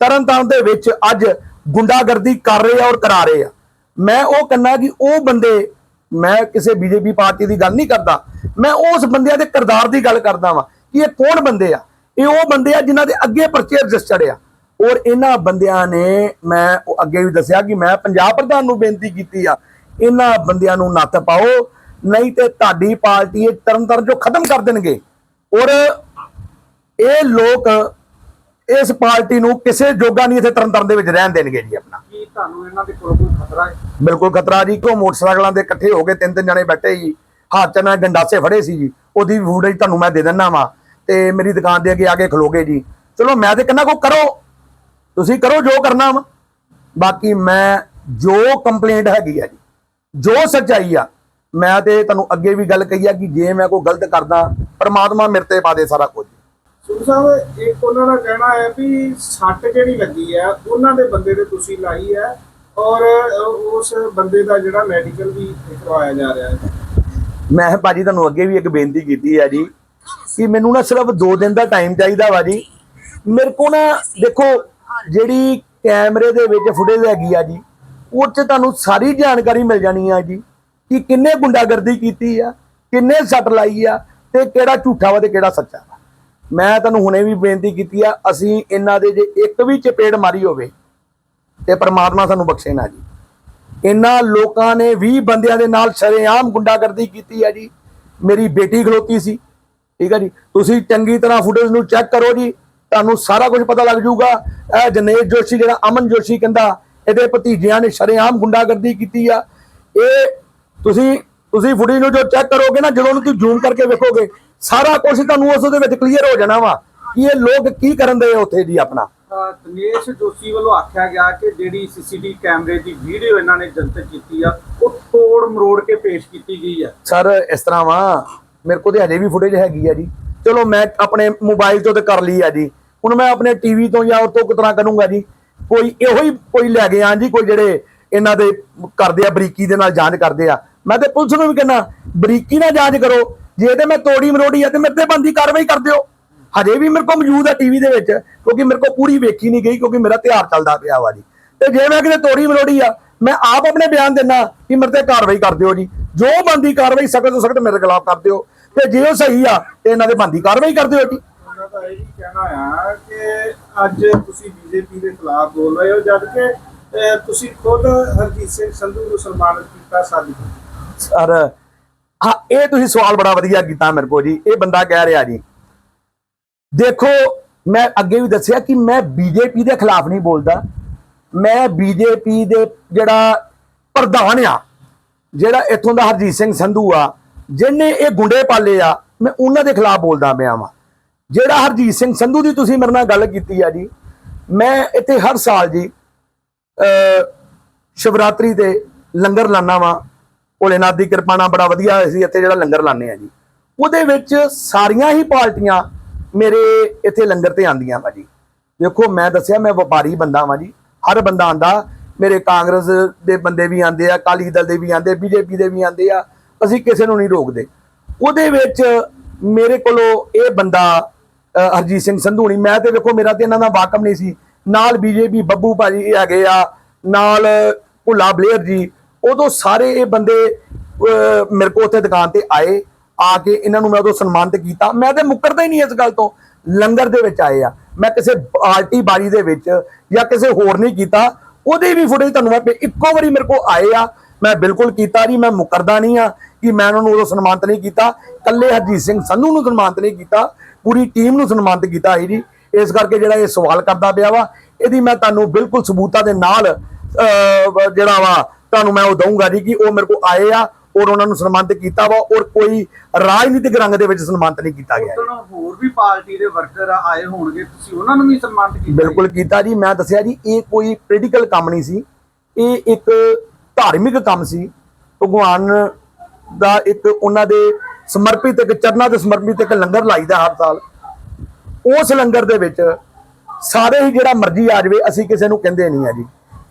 Speaker 2: ਤਰਨਤਾਰਨ ਦੇ ਵਿੱਚ ਅੱਜ ਗੁੰਡਾਗਰਦੀ ਕਰ ਰਹੇ ਆ ਔਰ ਕਰਾ ਰਹੇ ਆ। ਮੈਂ ਉਹ ਕਹਿੰਦਾ ਕਿ ਉਹ ਬੰਦੇ, ਮੈਂ ਕਿਸੇ ਬੀਜੇਪੀ ਪਾਰਟੀ ਦੀ ਗੱਲ ਨਹੀਂ ਕਰਦਾ। ਮੈਂ ਉਸ ਬੰਦਿਆਂ ਦੇ ਕਿਰਦਾਰ ਦੀ ਗੱਲ ਕਰਦਾ ਵਾਂ ਕਿ ਇਹ ਕੌਣ ਬੰਦੇ ਆ? ਇਹ ਉਹ ਬੰਦੇ ਆ ਜਿਨ੍ਹਾਂ ਦੇ ਅੱਗੇ ਪਰਚੇ ਰਜਿਸਟਰਡ ਆ। ਔਰ ਇਹਨਾਂ ਬੰਦਿਆਂ ਨੇ ਮੈਂ ਉਹ ਅੱਗੇ ਵੀ ਦੱਸਿਆ ਕਿ ਮੈਂ ਪੰਜਾਬ ਪ੍ਰਧਾਨ ਨੂੰ ਬੇਨਤੀ ਕੀਤੀ ਆ, ਇਹਨਾਂ ਬੰਦਿਆਂ ਨੂੰ ਨੱਥ ਪਾਓ, ਨਹੀਂ ਤੇ ਤੁਹਾਡੀ ਪਾਰਟੀ ਇਹ ਤਰਨ ਤਰਨ ਜੋ ਖਤਮ ਕਰ ਦੇਣਗੇ। ਔਰ ਇਹ ਲੋਕ ਇਸ ਪਾਰਟੀ ਨੂੰ ਕਿਸੇ ਜੋਗਾ ਨਹੀਂ ਇੱਥੇ ਤਰਨ ਤਾਰਨ ਦੇ ਵਿੱਚ ਰਹਿਣ ਦੇਣਗੇ ਜੀ ਆਪਣਾ।
Speaker 1: ਕੀ ਤੁਹਾਨੂੰ ਇਹਨਾਂ ਦੇ ਕੋਲ ਕੋਈ ਖਤਰਾ ਹੈ?
Speaker 2: ਬਿਲਕੁਲ ਖਤਰਾ ਜੀ ਕੋ ਮੋਟਰਸਾਈਕਲਾਂ ਦੇ ਇਕੱਠੇ ਹੋ ਕੇ ਤਿੰਨ ਤਿੰਨ ਜਣੇ ਬੈਠੇ ਜੀ। ਹੱਥ 'ਚ ਨਾਲ ਗੰਡਾਸੇ ਫੜੇ ਸੀ ਜੀ। ਉਹਦੀ ਫੁਟੇਜ ਤੁਹਾਨੂੰ ਮੈਂ ਦੇ ਦਿੰਦਾ ਵਾਂ। ਤੇ ਮੇਰੀ ਦੁਕਾਨ ਦੇ ਅੱਗੇ ਆ ਕੇ ਖਲੋਗੇ ਜੀ। ਚਲੋ ਮੈਂ ਤੇ ਕਹਿੰਦਾ ਕੋ ਕਰੋ। ਤੁਸੀਂ ਕਰੋ ਜੋ ਕਰਨਾ ਵਾ। ਬਾਕੀ ਮੈਂ ਜੋ ਕੰਪਲੇਂਟ ਹੈਗੀ ਆ ਜੀ ਜੋ ਸੱਚਾਈ ਆ ਮੈਂ ਤੇ ਤੁਹਾਨੂੰ ਅੱਗੇ ਵੀ ਗੱਲ ਕਹੀ ਆ ਕਿ ਜੇ ਮੈਂ ਕੋਈ ਗਲਤ ਕਰਦਾ ਪਰਮਾਤਮਾ ਮੇਰੇ ਤੇ ਪਾ ਦੇ ਸਾਰਾ ਕੁਝ।
Speaker 1: ਸਾਹਿਬ, ਇੱਕ ਉਹਨਾਂ ਦਾ ਕਹਿਣਾ ਹੈ ਵੀ ਸੱਟ ਜਿਹੜੀ ਲੱਗੀ ਹੈ, ਉਹਨਾਂ ਦੇ ਬੰਦੇ ਦੇ ਤੁਸੀਂ ਲਾਈ ਹੈ ਔਰ ਉਸ ਬੰਦੇ ਦਾ ਜਿਹੜਾ ਮੈਡੀਕਲ ਵੀ ਕਰਵਾਇਆ ਜਾ ਰਿਹਾ ਹੈ।
Speaker 2: ਮੈਂ ਭਾਜੀ ਤੁਹਾਨੂੰ ਅੱਗੇ ਵੀ ਇੱਕ ਬੇਨਤੀ ਕੀਤੀ ਹੈ ਜੀ, ਕਿ ਮੈਨੂੰ ਨਾ ਸਿਰਫ 2 ਦਿਨ ਦਾ ਟਾਈਮ ਚਾਹੀਦਾ ਵਾ ਜੀ। ਮੇਰੇ ਕੋਲ ਨਾ ਦੇਖੋ, ਜਿਹੜੀ ਕੈਮਰੇ ਦੇ ਵਿੱਚ ਫੁਟੇਜ ਹੈਗੀ ਆ ਜੀ, ਉਹ 'ਚ ਤੁਹਾਨੂੰ ਸਾਰੀ ਜਾਣਕਾਰੀ ਮਿਲ ਜਾਣੀ ਆ ਜੀ, ਕਿ ਕਿੰਨੇ ਗੁੰਡਾਗਰਦੀ ਕੀਤੀ ਆ, ਕਿੰਨੇ ਸੱਟ ਲਾਈ ਆ ਤੇ ਕਿਹੜਾ ਝੂਠਾ ਵਾ ਤੇ ਕਿਹੜਾ ਸੱਚਾ। ਮੈਂ ਤੁਹਾਨੂੰ ਹੁਣੇ ਵੀ ਬੇਨਤੀ ਕੀਤੀ ਆ, ਅਸੀਂ ਇਹਨਾਂ ਦੇ ਜੇ ਇੱਕ ਵੀ ਚਪੇੜ ਮਾਰੀ ਹੋਵੇ ਤੇ ਪਰਮਾਤਮਾ ਸਾਨੂੰ ਬਖਸ਼ੇ ਨਾ ਜੀ। ਇਹਨਾਂ ਲੋਕਾਂ ਨੇ 20 ਬੰਦਿਆਂ ਦੇ ਨਾਲ ਸ਼ਰੇਆਮ ਗੁੰਡਾਗਰਦੀ ਕੀਤੀ ਹੈ ਜੀ। ਮੇਰੀ ਬੇਟੀ ਖਲੋਤੀ ਸੀ, ਠੀਕ ਹੈ ਜੀ। ਤੁਸੀਂ ਚੰਗੀ ਤਰ੍ਹਾਂ ਫੁਟੇਜ ਨੂੰ ਚੈੱਕ ਕਰੋ ਜੀ, ਤੁਹਾਨੂੰ ਸਾਰਾ ਕੁਝ ਪਤਾ ਲੱਗ ਜਾਊਗਾ। ਇਹ ਜਨੇਸ਼ ਜੋਸ਼ੀ, ਜਿਹੜਾ ਅਮਨ ਜੋਸ਼ੀ ਕਹਿੰਦਾ, ਇਹਦੇ ਭਤੀਜਿਆਂ ਨੇ ਸ਼ਰੇਆਮ ਗੁੰਡਾਗਰਦੀ ਕੀਤੀ ਆ। ਇਹ ਤੁਸੀਂ ਤੁਸੀਂ ਫੁਟੇਜ ਨੂੰ ਜੋ ਚੈੱਕ ਕਰੋਗੇ ਨਾ, ਜਦੋਂ ਉਹਨੂੰ ਤੁਸੀਂ ਜ਼ੂਮ ਕਰਕੇ ਵੇਖੋਗੇ ਸਾਰਾ ਕੁਝ ਤੁਹਾਨੂੰ ਉਸ ਦੇ ਵਿੱਚ ਕਲੀਅਰ ਹੋ ਜਾਣਾ ਵਾ ਕਿ ਇਹ ਲੋਕ ਕੀ ਕਰਨ ਦੇ ਉੱਥੇ ਜੀ ਆਪਣਾ।
Speaker 1: ਅ, ਦਿਨੇਸ਼ ਜੋਸ਼ੀ ਵੱਲੋਂ ਆਖਿਆ ਗਿਆ ਕਿ ਜਿਹੜੀ ਸੀਸੀਟੀਵੀ ਕੈਮਰੇ ਦੀ ਵੀਡੀਓ ਇਹਨਾਂ ਨੇ ਜਨਤਕ ਕੀਤੀ ਆ ਉਹ ਤੋੜ ਮਰੋੜ ਕੇ ਪੇਸ਼ ਕੀਤੀ ਗਈ ਆ।
Speaker 2: ਸਰ ਇਸ ਤਰ੍ਹਾਂ ਵਾ ਮੇਰੇ ਕੋਲ ਤੇ ਹਜੇ ਵੀ ਫੁਟੇਜ ਹੈਗੀ ਆ ਜੀ। ਚਲੋ ਮੈਂ ਆਪਣੇ ਮੋਬਾਈਲ ਤੋਂ ਤੇ ਕਰ ਲਈ ਆ ਜੀ। ਹੁਣ ਮੈਂ ਆਪਣੇ ਟੀਵੀ ਤੋਂ ਜਾਂ ਉਹ ਤੋਂ ਕਿਸ ਤਰ੍ਹਾਂ ਕਰੂੰਗਾ ਜੀ? ਕੋਈ ਇਹੋ ਹੀ ਕੋਈ ਲੈ ਕੇ ਆਂ ਜੀ ਕੋਈ ਜਿਹੜੇ ਇਹਨਾਂ ਦੇ ਕਰਦੇ ਆ ਬਰੀਕੀ ਦੇ ਨਾਲ ਜਾਂਚ ਕਰਦੇ ਆ। ਮੈਂ ਤੇ ਪੁਲਿਸ ਨੂੰ ਵੀ ਕਹਿੰਦਾ ਬਰੀਕੀ ਨਾਲ ਜਾਂਚ ਕਰੋ। ਜੇ ਤੇ ਮੈਂ ਤੋੜੀ ਮਰੋੜੀ ਆ ਤੇ ਮੇਰੇ ਤੇ ਬੰਦੀ ਕਾਰਵਾਈ ਕਰ ਦਿਓ। ਹਜੇ ਵੀ ਮੇਰੇ ਕੋਲ ਮੌਜੂਦ ਆ ਟੀਵੀ ਦੇ ਵਿੱਚ ਕਿਉਂਕਿ ਮੇਰੇ ਕੋਲ ਪੂਰੀ ਵੇਖੀ ਨਹੀਂ ਗਈ ਕਿਉਂਕਿ ਮੇਰਾ ਤਿਉਹਾਰ ਚੱਲਦਾ ਪਿਆ ਵਾ ਜੀ। ਤੇ ਜੇ ਮੈਂ ਕਿਤੇ ਤੋੜੀ ਮਰੋੜੀ ਆ ਮੈਂ ਆਪ ਆਪਣੇ ਬਿਆਨ ਦਿੰਦਾ ਕਿ ਮੇਰੇ ਤੇ ਕਾਰਵਾਈ ਕਰ ਦਿਓ ਜੀ। ਜੋ ਬੰਦੀ ਕਾਰਵਾਈ ਸਖਤ ਤੋਂ ਸਖਤ ਮੇਰੇ ਖਿਲਾਫ ਕਰ ਦਿਓ। ਤੇ ਜੇ ਉਹ ਸਹੀ ਆ ਤੇ ਇਹਨਾਂ ਦੇ ਬੰਦੀ ਕਾਰਵਾਈ ਕਰ ਦਿਓ ਜੀ।
Speaker 1: ਦਾ ਇਹ ਕਹਿਣਾ ਆ ਕਿ ਅੱਜ ਤੁਸੀਂ ਬੀਜੇਪੀ ਦੇ ਖਿਲਾਫ ਬੋਲ ਰਹੇ ਹੋ ਜਦ ਕਿ ਤੁਸੀਂ ਖੁਦ ਹਰਜੀਤ ਸਿੰਘ ਸੰਧੂ ਨੂੰ ਸਨਮਾਨਿਤ ਕੀਤਾ ਸਾਡੀ।
Speaker 2: ਸਰ ਹਾਂ, ਇਹ ਤੁਸੀਂ ਸਵਾਲ ਬੜਾ ਵਧੀਆ ਕੀਤਾ ਮੇਰੇ ਕੋਲ ਜੀ, ਇਹ ਬੰਦਾ ਕਹਿ ਰਿਹਾ ਜੀ। ਦੇਖੋ, ਮੈਂ ਅੱਗੇ ਵੀ ਦੱਸਿਆ ਕਿ ਮੈਂ ਬੀਜੇਪੀ ਦੇ ਖਿਲਾਫ ਨਹੀਂ ਬੋਲਦਾ। ਮੈਂ ਬੀਜੇਪੀ ਦੇ ਜਿਹੜਾ ਪ੍ਰਧਾਨ ਆ, ਜਿਹੜਾ ਇੱਥੋਂ ਦਾ ਹਰਜੀਤ ਸਿੰਘ ਸੰਧੂ ਆ, ਜਿਹਨੇ ਇਹ ਗੁੰਡੇ ਪਾਲੇ ਆ, ਮੈਂ ਉਹਨਾਂ ਦੇ ਖਿਲਾਫ ਬੋਲਦਾ ਪਿਆ ਵਾਂ। ਜਿਹੜਾ ਹਰਜੀਤ ਸਿੰਘ ਸੰਧੂ ਦੀ ਤੁਸੀਂ ਮੇਰੇ ਨਾਲ ਗੱਲ ਕੀਤੀ ਆ ਜੀ, ਮੈਂ ਇੱਥੇ ਹਰ ਸਾਲ ਜੀ ਸ਼ਿਵਰਾਤਰੀ ਤੇ ਲੰਗਰ ਲਾਣਾ ਵਾਂ। ਭੋਲੇਨਾਥ ਦੀ ਕਿਰਪਾ ਨਾਲ ਬੜਾ ਵਧੀਆ ਅਸੀਂ ਇੱਥੇ ਜਿਹੜਾ ਲੰਗਰ ਲਾਣੇ ਆ ਜੀ। ਉਹਦੇ ਵਿੱਚ ਸਾਰੀਆਂ ਹੀ ਪਾਰਟੀਆਂ ਮੇਰੇ ਇੱਥੇ ਲੰਗਰ ਤੇ ਆਂਦੀਆਂ ਵਾ ਜੀ। ਦੇਖੋ, ਮੈਂ ਦੱਸਿਆ, ਮੈਂ ਵਪਾਰੀ ਬੰਦਾ ਵਾਂ ਜੀ। ਹਰ ਬੰਦਾ ਆਂਦਾ ਮੇਰੇ ਕਾਂਗਰਸ ਦੇ ਬੰਦੇ ਵੀ ਆਂਦੇ ਆ, ਅਕਾਲੀ ਦਲ ਦੇ ਵੀ ਆਂਦੇ ਬੀਜੇਪੀ ਦੇ ਵੀ ਆਂਦੇ ਆ, ਅਸੀਂ ਕਿਸੇ ਨੂੰ ਨਹੀਂ ਰੋਕਦੇ। ਉਹਦੇ ਵਿੱਚ ਮੇਰੇ ਕੋਲੋਂ ਇਹ ਬੰਦਾ ਹਰਜੀਤ ਸਿੰਘ ਸੰਧੂਣੀ ਮੈਂ ਤੇ ਵੇਖੋ, ਮੇਰਾ ਤੇ ਇਹਨਾਂ ਦਾ ਵਾਕਮ ਨਹੀਂ ਸੀ। ਨਾਲ ਬੀਜੇਪੀ ਬੱਬੂ ਭਾਜੀ ਹੈਗੇ ਆ, ਨਾਲ ਭੁੱਲਾ ਬਲੇਅਰ ਜੀ ਉਦੋਂ ਸਾਰੇ ਇਹ ਬੰਦੇ ਮੇਰੇ ਕੋਲ ਉੱਥੇ ਦੁਕਾਨ ਤੇ ਆਏ, ਆ ਕੇ ਇਹਨਾਂ ਨੂੰ ਮੈਂ ਉਦੋਂ ਸਨਮਾਨਿਤ ਕੀਤਾ। ਮੈਂ ਤੇ ਮੁੱਕਰਦਾ ਹੀ ਨਹੀਂ ਇਸ ਗੱਲ ਤੋਂ। ਲੰਗਰ ਦੇ ਵਿੱਚ ਆਏ ਆ। ਮੈਂ ਕਿਸੇ ਪਾਰਟੀ ਬਾਰੀ ਦੇ ਵਿੱਚ ਜਾਂ ਕਿਸੇ ਹੋਰ ਨਹੀਂ ਕੀਤਾ, ਉਹਦੇ ਵੀ ਫੁਟੇਜ ਤੁਹਾਨੂੰ ਮੈਂ ਇੱਕੋ ਵਾਰੀ ਮੇਰੇ ਕੋਲ ਆਏ ਆ। ਮੈਂ ਬਿਲਕੁਲ ਕੀਤਾ ਨਹੀਂ, ਮੈਂ ਮੁੱਕਰਦਾ ਨਹੀਂ ਆ ਕਿ ਮੈਂ ਉਹਨਾਂ ਨੂੰ ਉਦੋਂ ਸਨਮਾਨਿਤ ਨਹੀਂ ਕੀਤਾ। ਕੱਲੇ ਹਰਜੀਤ ਸਿੰਘ ਸੰਧੂ ਨੂੰ ਸਨਮਾਨਿਤ ਨਹੀਂ ਕੀਤਾ, ਪੂਰੀ ਟੀਮ ਨੂੰ ਸਨਮਾਨਿਤ ਕੀਤਾ ਹੈ ਜੀ। ਇਸ ਕਰਕੇ ਜਿਹੜਾ ਇਹ ਸਵਾਲ ਕਰਦਾ ਪਿਆ ਵਾ, ਇਹਦੀ ਮੈਂ ਤੁਹਾਨੂੰ ਬਿਲਕੁਲ ਸਬੂਤਾਂ ਦੇ ਨਾਲ ਜਿਹੜਾ ਵਾ ਤੁਹਾਨੂੰ ਮੈਂ ਉਹ ਦਊਂਗਾ ਜੀ ਕਿ ਉਹ ਮੇਰੇ ਕੋਲ ਆਏ ਆ ਔਰ ਉਹਨਾਂ ਨੂੰ ਸਨਮਾਨਿਤ ਕੀਤਾ ਵਾ ਔਰ ਕੋਈ ਰਾਜਨੀਤਿਕ ਰੰਗ ਦੇ ਵਿੱਚ ਸਨਮਾਨਿਤ ਨਹੀਂ ਕੀਤਾ ਗਿਆ
Speaker 1: ਉਦੋਂ ਹੋਰ ਵੀ ਪਾਰਟੀ ਦੇ ਵਰਕਰ ਆਏ ਹੋਣਗੇ ਤੁਸੀਂ ਉਹਨਾਂ ਨੂੰ ਵੀ ਸਨਮਾਨਿਤ ਕੀਤਾ
Speaker 2: ਬਿਲਕੁਲ ਕੀਤਾ ਜੀ। ਮੈਂ ਦੱਸਿਆ ਜੀ ਇਹ ਕੋਈ ਪੋਲੀਟੀਕਲ ਕੰਮ ਨਹੀਂ ਸੀ। ਇਹ ਇੱਕ ਧਾਰਮਿਕ ਕੰਮ ਸੀ। ਭਗਵਾਨ ਦਾ ਇੱਕ ਉਹਨਾਂ ਦੇ ਸਮਰਪਿਤ ਇੱਕ ਚਰਨਾਂ ਦੇ ਸਮਰਪਿਤ ਇੱਕ ਲੰਗਰ ਲਾਈਦਾ ਹਰ ਸਾਲ। ਉਸ ਲੰਗਰ ਦੇ ਵਿੱਚ ਸਾਰੇ ਹੀ ਜਿਹੜਾ ਮਰਜ਼ੀ ਆ ਜਾਵੇ ਅਸੀਂ ਕਿਸੇ ਨੂੰ ਕਹਿੰਦੇ ਨਹੀਂ ਆ ਜੀ।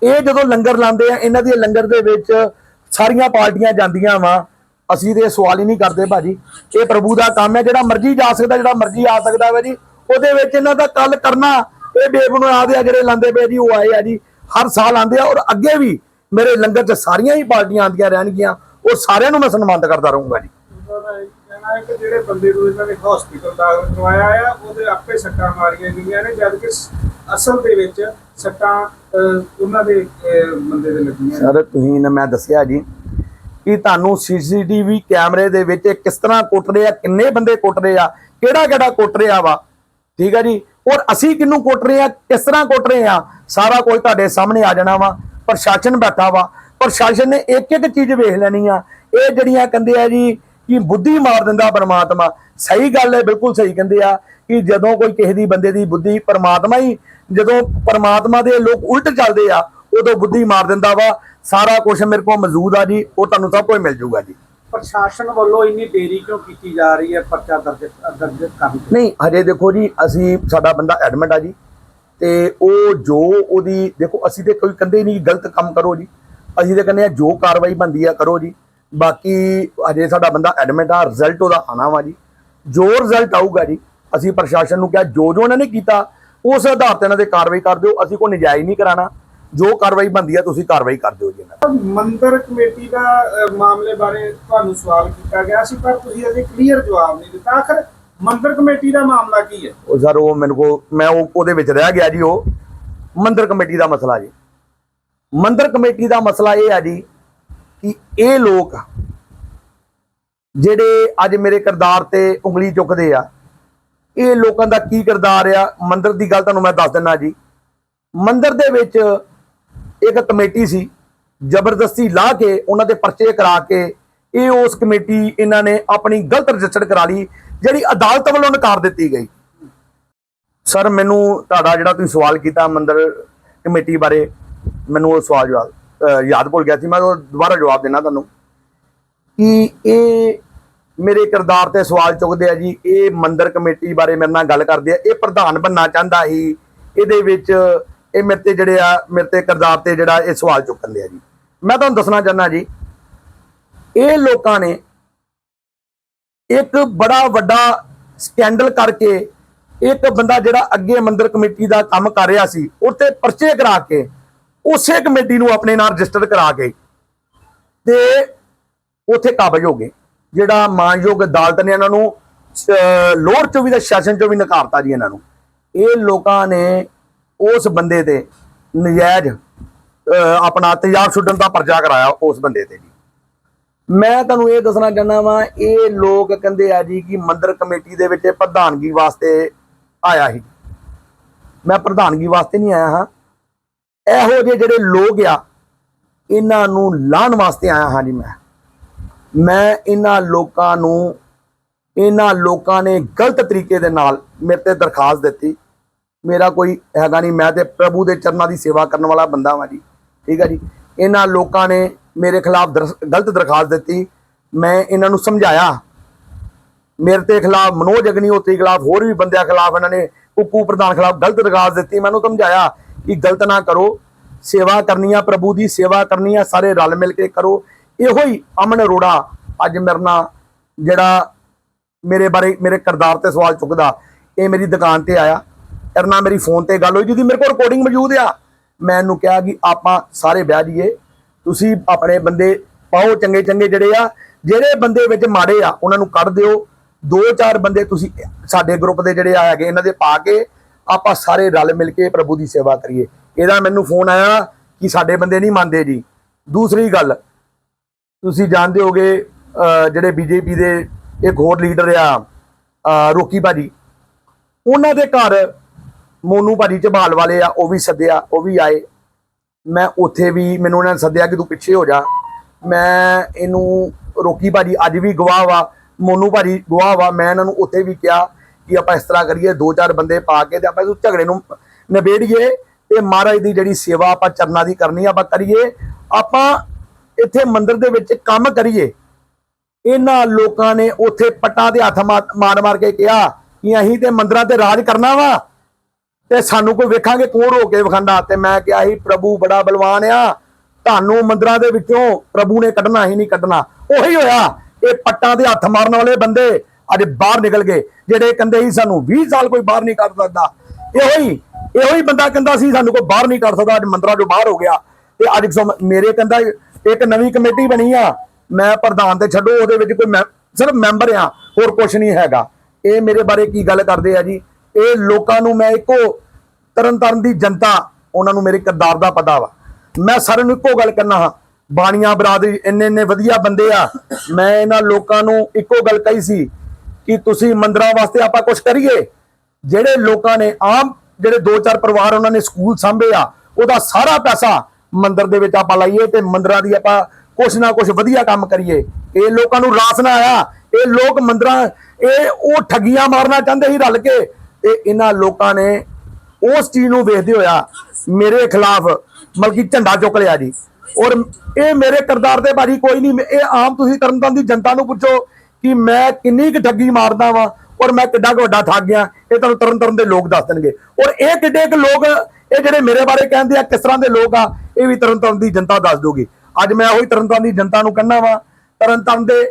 Speaker 2: ਇਹ ਜਦੋਂ ਲੰਗਰ ਲਾਉਂਦੇ ਆ, ਇਹਨਾਂ ਦੇ ਲੰਗਰ ਦੇ ਵਿੱਚ ਸਾਰੀਆਂ ਪਾਰਟੀਆਂ ਜਾਂਦੀਆਂ ਵਾ। ਅਸੀਂ ਤੇ ਇਹ ਸਵਾਲ ਹੀ ਨਹੀਂ ਕਰਦੇ ਭਾਜੀ। ਇਹ ਪ੍ਰਭੂ ਦਾ ਕੰਮ ਹੈ, ਜਿਹੜਾ ਮਰਜ਼ੀ ਜਾ ਸਕਦਾ, ਜਿਹੜਾ ਮਰਜ਼ੀ ਆ ਸਕਦਾ ਵਾ ਜੀ। ਉਹਦੇ ਵਿੱਚ ਇਹਨਾਂ ਦਾ ਕੱਲ ਕਰਨਾ, ਇਹ ਬੇਬੁਨਿਆਦ ਆ ਜਿਹੜੇ ਲਾਉਂਦੇ ਪਏ ਜੀ, ਉਹ ਆਏ ਆ ਜੀ। ਹਰ ਸਾਲ ਆਉਂਦੇ ਆ ਔਰ ਅੱਗੇ ਵੀ ਮੇਰੇ ਲੰਗਰ 'ਚ ਸਾਰੀਆਂ ਹੀ ਪਾਰਟੀਆਂ ਆਉਂਦੀਆਂ ਰਹਿਣਗੀਆਂ। ਉਹ ਸਾਰਿਆਂ ਨੂੰ ਮੈਂ ਸਨਮਾਨਿਤ ਕਰਦਾ ਰਹੂੰਗਾ ਜੀ।
Speaker 1: ਕਹਿਣਾ ਹੈ ਕਿ ਜਿਹੜੇ ਬੰਦੇ ਨੂੰ ਇਹਨਾਂ ਨੇ ਹਸਪੀਟਲ ਦਾਖਲ ਕਰਵਾਇਆ ਆ, ਉਹਦੇ ਆਪੇ ਸੱਟਾਂ ਮਾਰੀਆਂ ਗਈਆਂ ਨੇ, ਜਦ ਕਿ ਅਸਲ ਦੇ ਵਿੱਚ ਸੱਟਾਂ ਉਹਨਾਂ ਦੇ ਬੰਦੇ ਦੇ ਲੱਗੀਆਂ
Speaker 2: ਸਰ ਤੁਸੀਂ ਨੇ ਮੈਂ ਦੱਸਿਆ ਜੀ ਕਿ ਤੁਹਾਨੂੰ ਸੀਸੀਟੀਵੀ ਕੈਮਰੇ ਦੇ ਵਿੱਚ ਕਿਸ ਤਰ੍ਹਾਂ ਕੁੱਟ ਰਹੇ ਆ, ਕਿੰਨੇ ਬੰਦੇ ਕੁੱਟ ਰਹੇ ਆ, ਕਿਹੜਾ ਕਿਹੜਾ ਕੁੱਟ ਰਿਹਾ ਵਾ? ਠੀਕ ਹੈ ਜੀ? ਔਰ ਅਸੀਂ ਕਿਹਨੂੰ ਕੁੱਟ ਰਹੇ ਆ, ਕਿਸ ਤਰ੍ਹਾਂ ਕੁੱਟ ਰਹੇ ਆ? ਸਾਰਾ ਕੁਝ ਤੁਹਾਡੇ ਸਾਹਮਣੇ ਆ ਜਾਣਾ ਵਾ, ਪ੍ਰਸ਼ਾਸਨ ਬੈਠਾ ਵਾ। ਪ੍ਰਸ਼ਾਸਨ ਨੇ ਇੱਕ ਇੱਕ ਚੀਜ਼ ਵੇਖ ਲੈਣੀ ਆ। ਇਹ ਜਿਹੜੀਆਂ ਕਹਿੰਦੇ ਆ ਜੀ ਕਿ ਬੁੱਧੀ ਮਾਰ ਦਿੰਦਾ ਪਰਮਾਤਮਾ। ਸਹੀ ਗੱਲ ਹੈ ਬਿਲਕੁਲ ਸਹੀ ਕਹਿੰਦੇ ਆ ਕਿ ਜਦੋਂ ਕੋਈ ਕਿਸੇ ਦੀ ਬੰਦੇ ਦੀ ਬੁੱਧੀ ਪਰਮਾਤਮਾ ਹੀ ਜਦੋਂ ਪਰਮਾਤਮਾ ਦੇ ਲੋਕ ਉਲਟ ਚੱਲਦੇ ਆ ਉਦੋਂ ਬੁੱਧੀ ਮਾਰ ਦਿੰਦਾ ਵਾ। ਸਾਰਾ ਕੁਝ ਮੇਰੇ ਕੋਲ ਮੌਜੂਦ ਆ ਜੀ ਉਹ ਤੁਹਾਨੂੰ ਸਭ ਕੁਝ ਮਿਲ ਜਾਊਗਾ ਜੀ।
Speaker 1: ਪ੍ਰਸ਼ਾਸਨ ਵੱਲੋਂ ਇੰਨੀ ਦੇਰੀ ਕਿਉਂ ਕੀਤੀ ਜਾ ਰਹੀ ਹੈ ਪਰਚਾ ਦਰਜ ਦਰਜ ਕਰਨ?
Speaker 2: ਨਹੀਂ ਹਜੇ ਦੇਖੋ ਜੀ ਅਸੀਂ ਸਾਡਾ ਬੰਦਾ ਐਡਮਿਟ ਆ ਜੀ। ਤੇ ਉਹ ਜੋ ਉਹਦੀ ਦੇਖੋ ਅਸੀਂ ਤੇ ਕੋਈ ਕਹਿੰਦੇ ਨਹੀਂ ਗਲਤ ਕੰਮ ਕਰੋ ਜੀ। ਅਸੀਂ ਤੇ ਕਹਿੰਦੇ ਆ ਜੋ ਕਾਰਵਾਈ ਬੰਦੀ ਆ ਕਰੋ ਜੀ। ਬਾਕੀ ਹਜੇ ਸਾਡਾ ਬੰਦਾ ਐਡਮਿਟ ਆ ਰਿਜ਼ਲਟ ਉਹਦਾ ਆਣਾ ਵਾ ਜੀ। ਜੋ ਰਿਜ਼ਲਟ ਆਊਗਾ ਜੀ ਅਸੀਂ ਪ੍ਰਸ਼ਾਸਨ ਨੂੰ ਕਿਹਾ ਜੋ ਜੋ ਉਹਨਾਂ ਨੇ ਕੀਤਾ ਉਸ ਆਧਾਰ ਤੇ ਇਹਨਾਂ ਦੇ ਕਾਰਵਾਈ ਕਰ ਦਿਓ। ਅਸੀਂ ਕੋਈ ਨਜਾਇਜ਼ ਨਹੀਂ ਕਰਾਣਾ ਜੋ ਕਾਰਵਾਈ ਬੰਦੀ ਆ ਤੁਸੀਂ ਕਾਰਵਾਈ ਕਰ ਦਿਓ ਜੀ।
Speaker 1: ਮੰਦਰ ਕਮੇਟੀ ਦਾ ਮਾਮਲੇ ਬਾਰੇ ਤੁਹਾਨੂੰ ਸਵਾਲ ਕੀਤਾ ਗਿਆ ਸੀ ਪਰ ਤੁਸੀਂ ਅਜੇ ਕਲੀਅਰ ਜਵਾਬ ਨਹੀਂ ਦਿੱਤਾ। ਆਖਰ ਮੰਦਰ ਕਮੇਟੀ ਦਾ ਮਾਮਲਾ ਕੀ ਹੈ?
Speaker 2: ਉਹ ਸਰ ਉਹ ਮੈਨੂੰ ਕੋ ਮੈਂ ਉਹ ਉਹਦੇ ਵਿੱਚ ਰਹਿ ਗਿਆ ਜੀ ਉਹ। ਮੰਦਰ ਕਮੇਟੀ ਦਾ ਮਸਲਾ ਜੀ। ਮੰਦਰ ਕਮੇਟੀ ਦਾ ਮਸਲਾ ਇਹ ਹੈ ਜੀ ਕਿ ਇਹ ਲੋਕ ਜਿਹੜੇ ਅੱਜ ਮੇਰੇ ਕਿਰਦਾਰ ਤੇ ਉਂਗਲੀ ਚੁੱਕਦੇ ਆ, ਇਹ ਲੋਕਾਂ ਦਾ ਕੀ ਕਿਰਦਾਰ ਆ? ਮੰਦਰ ਦੀ ਗੱਲ ਤੁਹਾਨੂੰ ਮੈਂ ਦੱਸ ਦਿੰਦਾ ਜੀ। ਮੰਦਰ ਦੇ ਵਿੱਚ ਇੱਕ ਕਮੇਟੀ ਸੀ, ਜ਼ਬਰਦਸਤੀ ਲਾ ਕੇ ਉਹਨਾਂ ਦੇ ਪਰਚੇ ਕਰਾ ਕੇ ਇਹ ਉਸ ਕਮੇਟੀ ਇਹਨਾਂ ਨੇ ਆਪਣੀ ਗਲਤ ਰਜਿਸਟਰ ਕਰਾ ਲਈ, ਜਿਹੜੀ ਅਦਾਲਤ ਵੱਲੋਂ ਨਕਾਰ ਦਿੱਤੀ ਗਈ। ਸਰ, ਮੈਨੂੰ ਤੁਹਾਡਾ ਜਿਹੜਾ ਤੁਸੀਂ ਸਵਾਲ ਕੀਤਾ ਮੰਦਰ ਕਮੇਟੀ ਬਾਰੇ, ਮੈਨੂੰ ਉਹ ਸਵਾਲ ਜਵਾਬ ਯਾਦ ਭੁੱਲ ਗਿਆ ਸੀ, ਮੈਂ ਉਹ ਦੁਬਾਰਾ ਜਵਾਬ ਦੇਣਾ ਤੁਹਾਨੂੰ। ਕਿ ਇਹ ਮੇਰੇ ਕਿਰਦਾਰ ਤੇ ਸਵਾਲ ਚੁੱਕਦੇ ਆ ਜੀ, ਇਹ ਮੰਦਰ ਕਮੇਟੀ ਬਾਰੇ ਮੇਰੇ ਨਾਲ ਗੱਲ ਕਰਦੇ ਆ। ਇਹ ਪ੍ਰਧਾਨ ਬੰਨਾ ਚਾਹੁੰਦਾ ਸੀ, ਇਹਦੇ ਵਿੱਚ ਇਹ ਮੇਰੇ ਤੇ ਜਿਹੜੇ ਆ, ਮੇਰੇ ਤੇ ਕਿਰਦਾਰ ਤੇ ਜਿਹੜਾ ਇਹ ਸਵਾਲ ਚੁੱਕਦੇ ਆ ਜੀ। ਮੈਂ ਤੁਹਾਨੂੰ ਦੱਸਣਾ ਚਾਹੁੰਦਾ ਜੀ, ਇਹ ਲੋਕਾਂ ਨੇ ਇੱਕ ਬੜਾ ਵੱਡਾ ਸਕੈਂਡਲ ਕਰਕੇ ਇੱਕ ਬੰਦਾ ਜਿਹੜਾ ਅੱਗੇ ਮੰਦਰ ਕਮੇਟੀ ਦਾ ਕੰਮ ਕਰ ਰਿਹਾ ਸੀ ਉੱਤੇ ਪਰਚੇ ਕਰਾ ਕੇ ਉਸੇ ਕਮੇਟੀ ਨੂੰ ਆਪਣੇ ਨਾਲ ਰਜਿਸਟਰ ਕਰਾ ਕੇ ਤੇ ਉੱਥੇ ਕਾਬਜ ਹੋ ਗਏ। ਜਿਹੜਾ ਮਾਨਯੋਗ ਅਦਾਲਤ ਨੇ ਇਹਨਾਂ ਨੂੰ ਅਹ, ਲੋਅਰ ਚੋਂ ਵੀ ਤੇ ਸੈਸ਼ਨ ਚੋਂ ਵੀ ਨਕਾਰਤਾ ਜੀ ਇਹਨਾਂ ਨੂੰ। ਇਹ ਲੋਕਾਂ ਨੇ ਉਸ ਬੰਦੇ ਤੇ ਨਜਾਇਜ਼ ਆਪਣਾ ਤੇਜ਼ਾਬ ਛੁੱਟਣ ਦਾ ਪਰਚਾ ਕਰਾਇਆ ਉਸ ਬੰਦੇ ਤੇ ਜੀ। ਮੈਂ ਤੁਹਾਨੂੰ ਇਹ ਦੱਸਣਾ ਚਾਹੁੰਦਾ ਵਾਂ ਇਹ ਲੋਕ ਕਹਿੰਦੇ ਆ ਜੀ ਕਿ ਮੰਦਰ ਕਮੇਟੀ ਦੇ ਵਿੱਚ ਪ੍ਰਧਾਨਗੀ ਵਾਸਤੇ ਆਇਆ ਸੀ। ਮੈਂ ਪ੍ਰਧਾਨਗੀ ਵਾਸਤੇ ਨਹੀਂ ਆਇਆ ਹਾਂ। ਇਹੋ ਜਿਹੇ ਜਿਹੜੇ ਲੋਕ ਆ, ਇਹਨਾਂ ਨੂੰ ਲਾਹਣ ਵਾਸਤੇ ਆਇਆ ਹਾਂ ਜੀ ਮੈਂ। ਮੈਂ ਇਹਨਾਂ ਲੋਕਾਂ ਨੂੰ, ਇਹਨਾਂ ਲੋਕਾਂ ਨੇ ਗਲਤ ਤਰੀਕੇ ਦੇ ਨਾਲ ਮੇਰੇ ਤੇ ਦਰਖਾਸਤ ਦਿੱਤੀ। ਮੇਰਾ ਕੋਈ ਹੈਗਾ ਨਹੀਂ, ਮੈਂ ਤੇ ਪ੍ਰਭੂ ਦੇ ਚਰਨਾਂ ਦੀ ਸੇਵਾ ਕਰਨ ਵਾਲਾ ਬੰਦਾ ਵਾਂ ਜੀ। ਠੀਕ ਹੈ ਜੀ? ਇਹਨਾਂ ਲੋਕਾਂ ਨੇ ਮੇਰੇ ਖਿਲਾਫ ਦਰ- ਗਲਤ ਦਰਖਾਸਤ ਦਿੱਤੀ। ਮੈਂ ਇਹਨਾਂ ਨੂੰ ਸਮਝਾਇਆ। ਮੇਰੇ ਤੇ ਖਿਲਾਫ ਮਨੋਜ ਅਗਨੀਹੋਤਰੀ ਖਿਲਾਫ ਹੋਰ ਵੀ ਬੰਦਿਆਂ ਖਿਲਾਫ ਇਹਨਾਂ ਨੇ ਕੁੱਕੂ ਪ੍ਰਧਾਨ ਖਿਲਾਫ ਗਲਤ ਦਰਖਾਸਤ ਦਿੱਤੀ। ਮੈਨੂੰ ਸਮਝਾਇਆ। ਕਿ ਗਲਤ ਨਾ ਕਰੋ। ਸੇਵਾ ਕਰਨੀ ਆ ਪ੍ਰਭੂ ਦੀ, ਸੇਵਾ ਕਰਨੀ ਆ, ਸਾਰੇ ਰਲ ਮਿਲ ਕੇ ਕਰੋ। ਇਹੋ ਹੀ ਅਮਨ ਅਰੋੜਾ ਅੱਜ ਮੇਰੇ ਨਾਲ ਜਿਹੜਾ ਮੇਰੇ ਬਾਰੇ, ਮੇਰੇ ਕਿਰਦਾਰ ਤੇ ਸਵਾਲ ਚੁੱਕਦਾ, ਇਹ ਮੇਰੀ ਦੁਕਾਨ ਤੇ ਆਇਆ। ਇਹਦੇ ਮੇਰੀ ਫੋਨ ਤੇ ਗੱਲ ਹੋਈ, ਜਿਹਦੀ ਮੇਰੇ ਕੋਲ ਰਿਕਾਰਡਿੰਗ ਮੌਜੂਦ ਆ। ਮੈਂ ਇਹਨੂੰ ਕਿਹਾ ਕਿ ਆਪਾਂ ਸਾਰੇ ਬਹਿ ਜਾਈਏ। ਤੁਸੀਂ ਆਪਣੇ ਬੰਦੇ ਪਾਓ ਚੰਗੇ ਚੰਗੇ ਜਿਹੜੇ ਆ। ਜਿਹੜੇ ਬੰਦੇ ਵਿੱਚ ਮਾੜੇ ਆ, ਉਹਨਾਂ ਨੂੰ ਕੱਢ ਦਿਓ। ਦੋ ਚਾਰ ਬੰਦੇ ਤੁਸੀਂ ਸਾਡੇ ਗਰੁੱਪ ਦੇ ਜਿਹੜੇ ਆ ਹੈਗੇ, ਇਹਨਾਂ ਦੇ ਪਾ ਕੇ ਆਪਾਂ ਸਾਰੇ ਰਲ ਮਿਲ ਕੇ ਪ੍ਰਭੂ ਦੀ ਸੇਵਾ ਕਰੀਏ। ਇਹਦਾ ਮੈਨੂੰ ਫੋਨ ਆਇਆ ਕਿ ਸਾਡੇ ਬੰਦੇ ਨਹੀਂ ਮੰਨਦੇ ਜੀ। ਦੂਸਰੀ ਗੱਲ, ਤੁਸੀਂ ਜਾਣਦੇ ਹੋਗੇ ਅਹ ਜਿਹੜੇ ਬੀਜੇਪੀ ਦੇ ਇੱਕ ਹੋਰ ਲੀਡਰ ਆ ਅਹ ਰੋਕੀ ਭਾਜੀ। ਉਹਨਾਂ ਦੇ ਘਰ ਮੋਨੂ ਭਾਜੀ ਝਬਾਲ ਵਾਲੇ ਆ, ਉਹ ਵੀ ਸੱਦਿਆ, ਉਹ ਵੀ ਆਏ। ਮੈਂ ਉੱਥੇ ਵੀ, ਮੈਨੂੰ ਉਹਨਾਂ ਨੇ ਸੱਦਿਆ ਕਿ ਤੂੰ ਪਿੱਛੇ ਹੋ ਜਾ। ਮੈਂ ਇਹਨੂੰ ਰੋਕੀ ਭਾਜੀ, ਅੱਜ ਵੀ ਗਵਾਹ ਵਾ। ਮੋਨੂ ਭਾਜੀ ਗਵਾਹ ਵਾ, ਮੈਂ ਇਹਨਾਂ ਨੂੰ ਉੱਥੇ ਵੀ ਕਿਹਾ ਕਿ ਆਪਾਂ ਇਸ ਤਰ੍ਹਾਂ ਕਰੀਏ, ਦੋ ਚਾਰ ਬੰਦੇ ਪਾ ਕੇ ਤੇ ਆਪਾਂ ਇਸ ਝਗੜੇ ਨੂੰ ਨਿਬੇੜੀਏ ਤੇ ਮਹਾਰਾਜ ਦੀ ਜਿਹੜੀ ਸੇਵਾ ਆਪਾਂ ਚਰਨਾਂ ਦੀ ਕਰਨੀ ਆਪਾਂ ਕਰੀਏ, ਆਪਾਂ ਇੱਥੇ ਮੰਦਿਰ ਦੇ ਵਿੱਚ ਕੰਮ ਕਰੀਏ। ਇਹਨਾਂ ਲੋਕਾਂ ਨੇ ਉੱਥੇ ਪੱਟਾਂ ਦੇ ਹੱਥ ਮਾਰ ਮਾਰ ਕੇ ਕਿਹਾ ਕਿ ਅਸੀਂ ਤੇ ਮੰਦਰਾਂ ਤੇ ਰਾਜ ਕਰਨਾ ਵਾ ਤੇ ਸਾਨੂੰ ਕੋਈ ਵੇਖਾਂਗੇ, ਕੌਣ ਹੋ ਕੇ ਵਿਖਾਂਦਾ ਤੇ ਮੈਂ ਕਿਹਾ ਸੀ, ਪ੍ਰਭੂ ਬੜਾ ਬਲਵਾਨ ਆ, ਤੁਹਾਨੂੰ ਮੰਦਰਾਂ ਦੇ ਵਿੱਚੋਂ ਪ੍ਰਭੂ ਨੇ ਕੱਢਣਾ ਹੀ ਨਹੀਂ ਕੱਢਣਾ। ਉਹੀ ਹੋਇਆ, ਇਹ ਪੱਟਾਂ ਦੇ ਹੱਥ ਮਾਰਨ ਵਾਲੇ ਬੰਦੇ ਅੱਜ ਬਾਹਰ ਨਿਕਲ ਗਏ, ਜਿਹੜੇ ਕਹਿੰਦੇ ਸੀ ਸਾਨੂੰ 20 ਸਾਲ ਕੋਈ ਬਾਹਰ ਨਹੀਂ ਕੱਢ ਸਕਦਾ। ਇਹੋ ਹੀ ਇਹੋ ਹੀ ਬੰਦਾ ਕਹਿੰਦਾ ਸੀ ਸਾਨੂੰ ਕੋਈ ਬਾਹਰ ਨਹੀਂ ਕੱਢ ਸਕਦਾ, ਅੱਜ ਮੰਦਰਾਂ ਚੋਂ ਬਾਹਰ ਹੋ ਗਿਆ। ਤੇ ਅੱਜ ਮੇਰੇ ਕਹਿੰਦਾ ਇੱਕ ਨਵੀਂ ਕਮੇਟੀ ਬਣੀ ਆ, ਮੈਂ ਪ੍ਰਧਾਨ ਤੇ ਛੱਡੋ, ਉਹਦੇ ਵਿੱਚ ਕੋਈ ਮੈਂ, ਸਿਰਫ ਮੈਂਬਰ ਆ, ਹੋਰ ਕੁਝ ਨਹੀਂ ਹੈਗਾ। ਇਹ ਮੇਰੇ ਬਾਰੇ ਕੀ ਗੱਲ ਕਰਦੇ ਆ ਜੀ? ਇਹ ਲੋਕਾਂ ਨੂੰ ਮੈਂ ਇੱਕੋ ਤਰਨ ਤਾਰਨ ਦੀ ਜਨਤਾ, ਉਹਨਾਂ ਨੂੰ ਮੇਰੇ ਕਿਰਦਾਰ ਦਾ ਪਤਾ ਵਾ। ਮੈਂ ਸਾਰਿਆਂ ਨੂੰ ਇੱਕੋ ਗੱਲ ਕਰਨਾ ਹਾਂ, ਬਾਣੀਆਂ ਬਰਾਦਰੀ ਇੰਨੇ ਇੰਨੇ ਵਧੀਆ ਬੰਦੇ ਆ, ਮੈਂ ਇਹਨਾਂ ਲੋਕਾਂ ਨੂੰ ਇੱਕੋ ਗੱਲ ਕਹੀ ਸੀ ਕਿ ਤੁਸੀਂ ਮੰਦਰਾਂ ਵਾਸਤੇ ਆਪਾਂ ਕੁਝ ਕਰੀਏ? ਜਿਹੜੇ ਲੋਕਾਂ ਨੇ ਆਮ ਜਿਹੜੇ ਦੋ ਚਾਰ ਪਰਿਵਾਰ ਉਹਨਾਂ ਨੇ ਸਕੂਲ ਸਾਂਭੇ ਆ, ਉਹਦਾ ਸਾਰਾ ਪੈਸਾ ਮੰਦਰ ਦੇ ਵਿੱਚ ਆਪਾਂ ਲਾਈਏ ਤੇ ਮੰਦਰਾਂ ਦੀ ਆਪਾਂ ਕੁਛ ਨਾ ਕੁਛ ਵਧੀਆ ਕੰਮ ਕਰੀਏ। ਇਹ ਲੋਕਾਂ ਨੂੰ ਰਾਸ ਨਾ ਆਇਆ। ਇਹ ਲੋਕ ਮੰਦਰਾਂ, ਇਹ ਉਹ ਠੱਗੀਆਂ ਮਾਰਨਾ ਚਾਹੁੰਦੇ ਸੀ ਰਲ ਕੇ। ਤੇ ਇਹਨਾਂ ਲੋਕਾਂ ਨੇ ਉਸ ਚੀਜ਼ ਨੂੰ ਵੇਖਦੇ ਹੋਇਆ ਮੇਰੇ ਖਿਲਾਫ ਮਲਕੀ ਝੰਡਾ ਚੁੱਕ ਲਿਆ ਜੀ। ਔਰ ਇਹ ਮੇਰੇ ਕਿਰਦਾਰ ਦੇ ਭਾਜੀ ਕੋਈ ਨਹੀਂ, ਇਹ ਆਮ ਤੁਸੀਂ ਤਰਨਤਾਰਨ ਦੀ ਜਨਤਾ ਨੂੰ ਪੁੱਛੋ। ਕਿ ਮੈਂ ਕਿੰਨੀ ਕੁ ਠੱਗੀ ਮਾਰਦਾ ਵਾਂ ਔਰ ਮੈਂ ਕਿੱਡਾ ਕੁ ਵੱਡਾ ਠੱਗ ਗਿਆ ਇਹ ਤੁਹਾਨੂੰ ਤਰਨ ਤਾਰਨ ਦੇ ਲੋਕ ਦੱਸ ਦੇਣਗੇ। ਔਰ ਇਹ ਕਿੱਡੇ ਕੁ ਲੋਕ, ਇਹ ਜਿਹੜੇ ਮੇਰੇ ਬਾਰੇ ਕਹਿੰਦੇ ਆ, ਕਿਸ ਤਰ੍ਹਾਂ ਦੇ ਲੋਕ ਆ, ਇਹ ਵੀ ਤਰਨ ਤਾਰਨ ਦੀ ਜਨਤਾ ਦੱਸ ਦੂਗੀ ਅੱਜ ਮੈਂ ਉਹੀ ਤਰਨ ਤਾਰਨ ਦੀ ਜਨਤਾ ਨੂੰ ਕਹਿੰਦਾ ਵਾਂ ਤਰਨ ਤਾਰਨ ਦੇ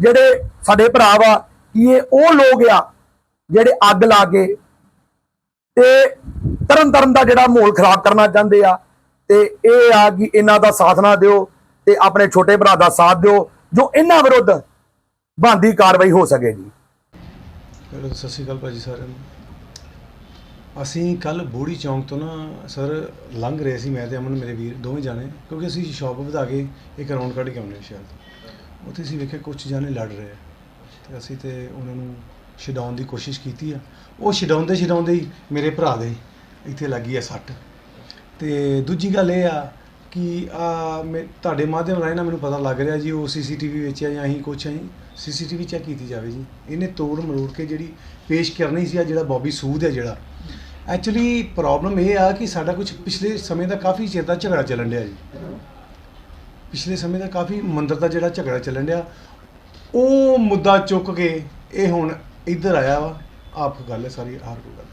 Speaker 2: ਜਿਹੜੇ ਸਾਡੇ ਭਰਾ ਵਾ, ਕਿ ਇਹ ਉਹ ਲੋਕ ਆ, ਜਿਹੜੇ ਅੱਗ ਲਾ ਕੇ ਤੇ ਤਰਨ ਤਰਨ ਦਾ ਜਿਹੜਾ ਮਾਹੌਲ ਖਰਾਬ ਕਰਨਾ ਚਾਹੁੰਦੇ ਆ, ਤੇ ਇਹ ਆ ਕਿ ਇਹਨਾਂ ਦਾ ਸਾਥ ਨਾ ਦਿਓ ਤੇ ਆਪਣੇ ਛੋਟੇ ਭਰਾ ਦਾ ਸਾਥ ਦਿਓ, ਜੋ ਇਹਨਾਂ ਵਿਰੁੱਧ ਬਣਦੀ ਕਾਰਵਾਈ ਹੋ ਸਕੇ ਜੀ।
Speaker 3: ਹੈਲੋ ਸਤਿ ਸ਼੍ਰੀ ਅਕਾਲ ਭਾਜੀ ਸਾਰਿਆਂ ਨੂੰ। ਅਸੀਂ ਕੱਲ ਬੋੜੀ ਚੌਂਕ ਤੋਂ ਨਾ ਸਰ ਲੰਘ ਰਹੇ ਸੀ, ਮੈਂ ਤੇ ਅਮਨ, ਮੇਰੇ ਵੀਰ ਦੋਵੇਂ ਜਾਣੇ, ਕਿਉਂਕਿ ਅਸੀਂ ਸ਼ਾਪ ਵਧਾ ਕੇ ਇੱਕ ਰਾਉਂਡ ਕੱਢ ਕੇ ਆਉਂਦੇ ਸ਼ਾਇਦ। ਉੱਥੇ ਅਸੀਂ ਵੇਖਿਆ ਕੁਝ ਜਾਣੇ ਲੜ ਰਹੇ ਆ। ਤੇ ਅਸੀਂ ਤੇ ਉਹਨਾਂ ਨੂੰ ਛਡਾਉਣ ਦੀ ਕੋਸ਼ਿਸ਼ ਕੀਤੀ ਆ। ਉਹ ਛਡਾਉਂਦੇ ਛਡਾਉਂਦੇ ਹੀ ਮੇਰੇ ਭਰਾ ਦੇ ਇੱਥੇ ਲੱਗੀ ਆ ਸੱਟ। ਤੇ ਦੂਜੀ ਗੱਲ ਇਹ ਆ ਕਿ ਆ ਮੈਂ, ਤੁਹਾਡੇ ਮਾਧਿਅਮ ਰਾਹੀਂ ਨਾ ਮੈਨੂੰ ਪਤਾ ਲੱਗ ਰਿਹਾ ਜੀ, ਉਹ ਸੀ ਸੀ ਟੀ ਵੀ ਵਿੱਚ ਹੈ ਜਾਂ ਅਸੀਂ ਕੁਛ ਅਸੀਂ ਵੀ ਚੈੱਕ ਕੀਤੀ ਜਾਵੇ ਜੀ। ਇਹਨੇ ਤੋੜ ਮਰੋੜ ਕੇ ਜਿਹੜੀ ਪੇਸ਼ ਕਰਨੀ ਸੀ ਆ, ਜਿਹੜਾ ਬੋਬੀ ਸੂਦ ਹੈ ਜਿਹੜਾ। ਐਕਚੁਅਲੀ ਪ੍ਰੋਬਲਮ ਇਹ ਆ ਕਿ ਸਾਡਾ ਕੁਝ ਪਿਛਲੇ ਸਮੇਂ ਦਾ ਕਾਫੀ ਚਿਰ ਦਾ ਝਗੜਾ ਚੱਲਣ ਡਿਆ ਜੀ। ਪਿਛਲੇ ਸਮੇਂ ਦਾ ਕਾਫੀ ਮੰਦਰ ਦਾ ਜਿਹੜਾ ਝਗੜਾ ਚੱਲਣ ਡਿਆ, ਉਹ ਮੁੱਦਾ ਚੁੱਕ ਕੇ ਇਹ ਹੁਣ ਇੱਧਰ ਆਇਆ ਵਾ। ਆਪ ਗੱਲ ਹੈ ਸਾਰੀ ਹਰ ਕੋਈ ਗੱਲ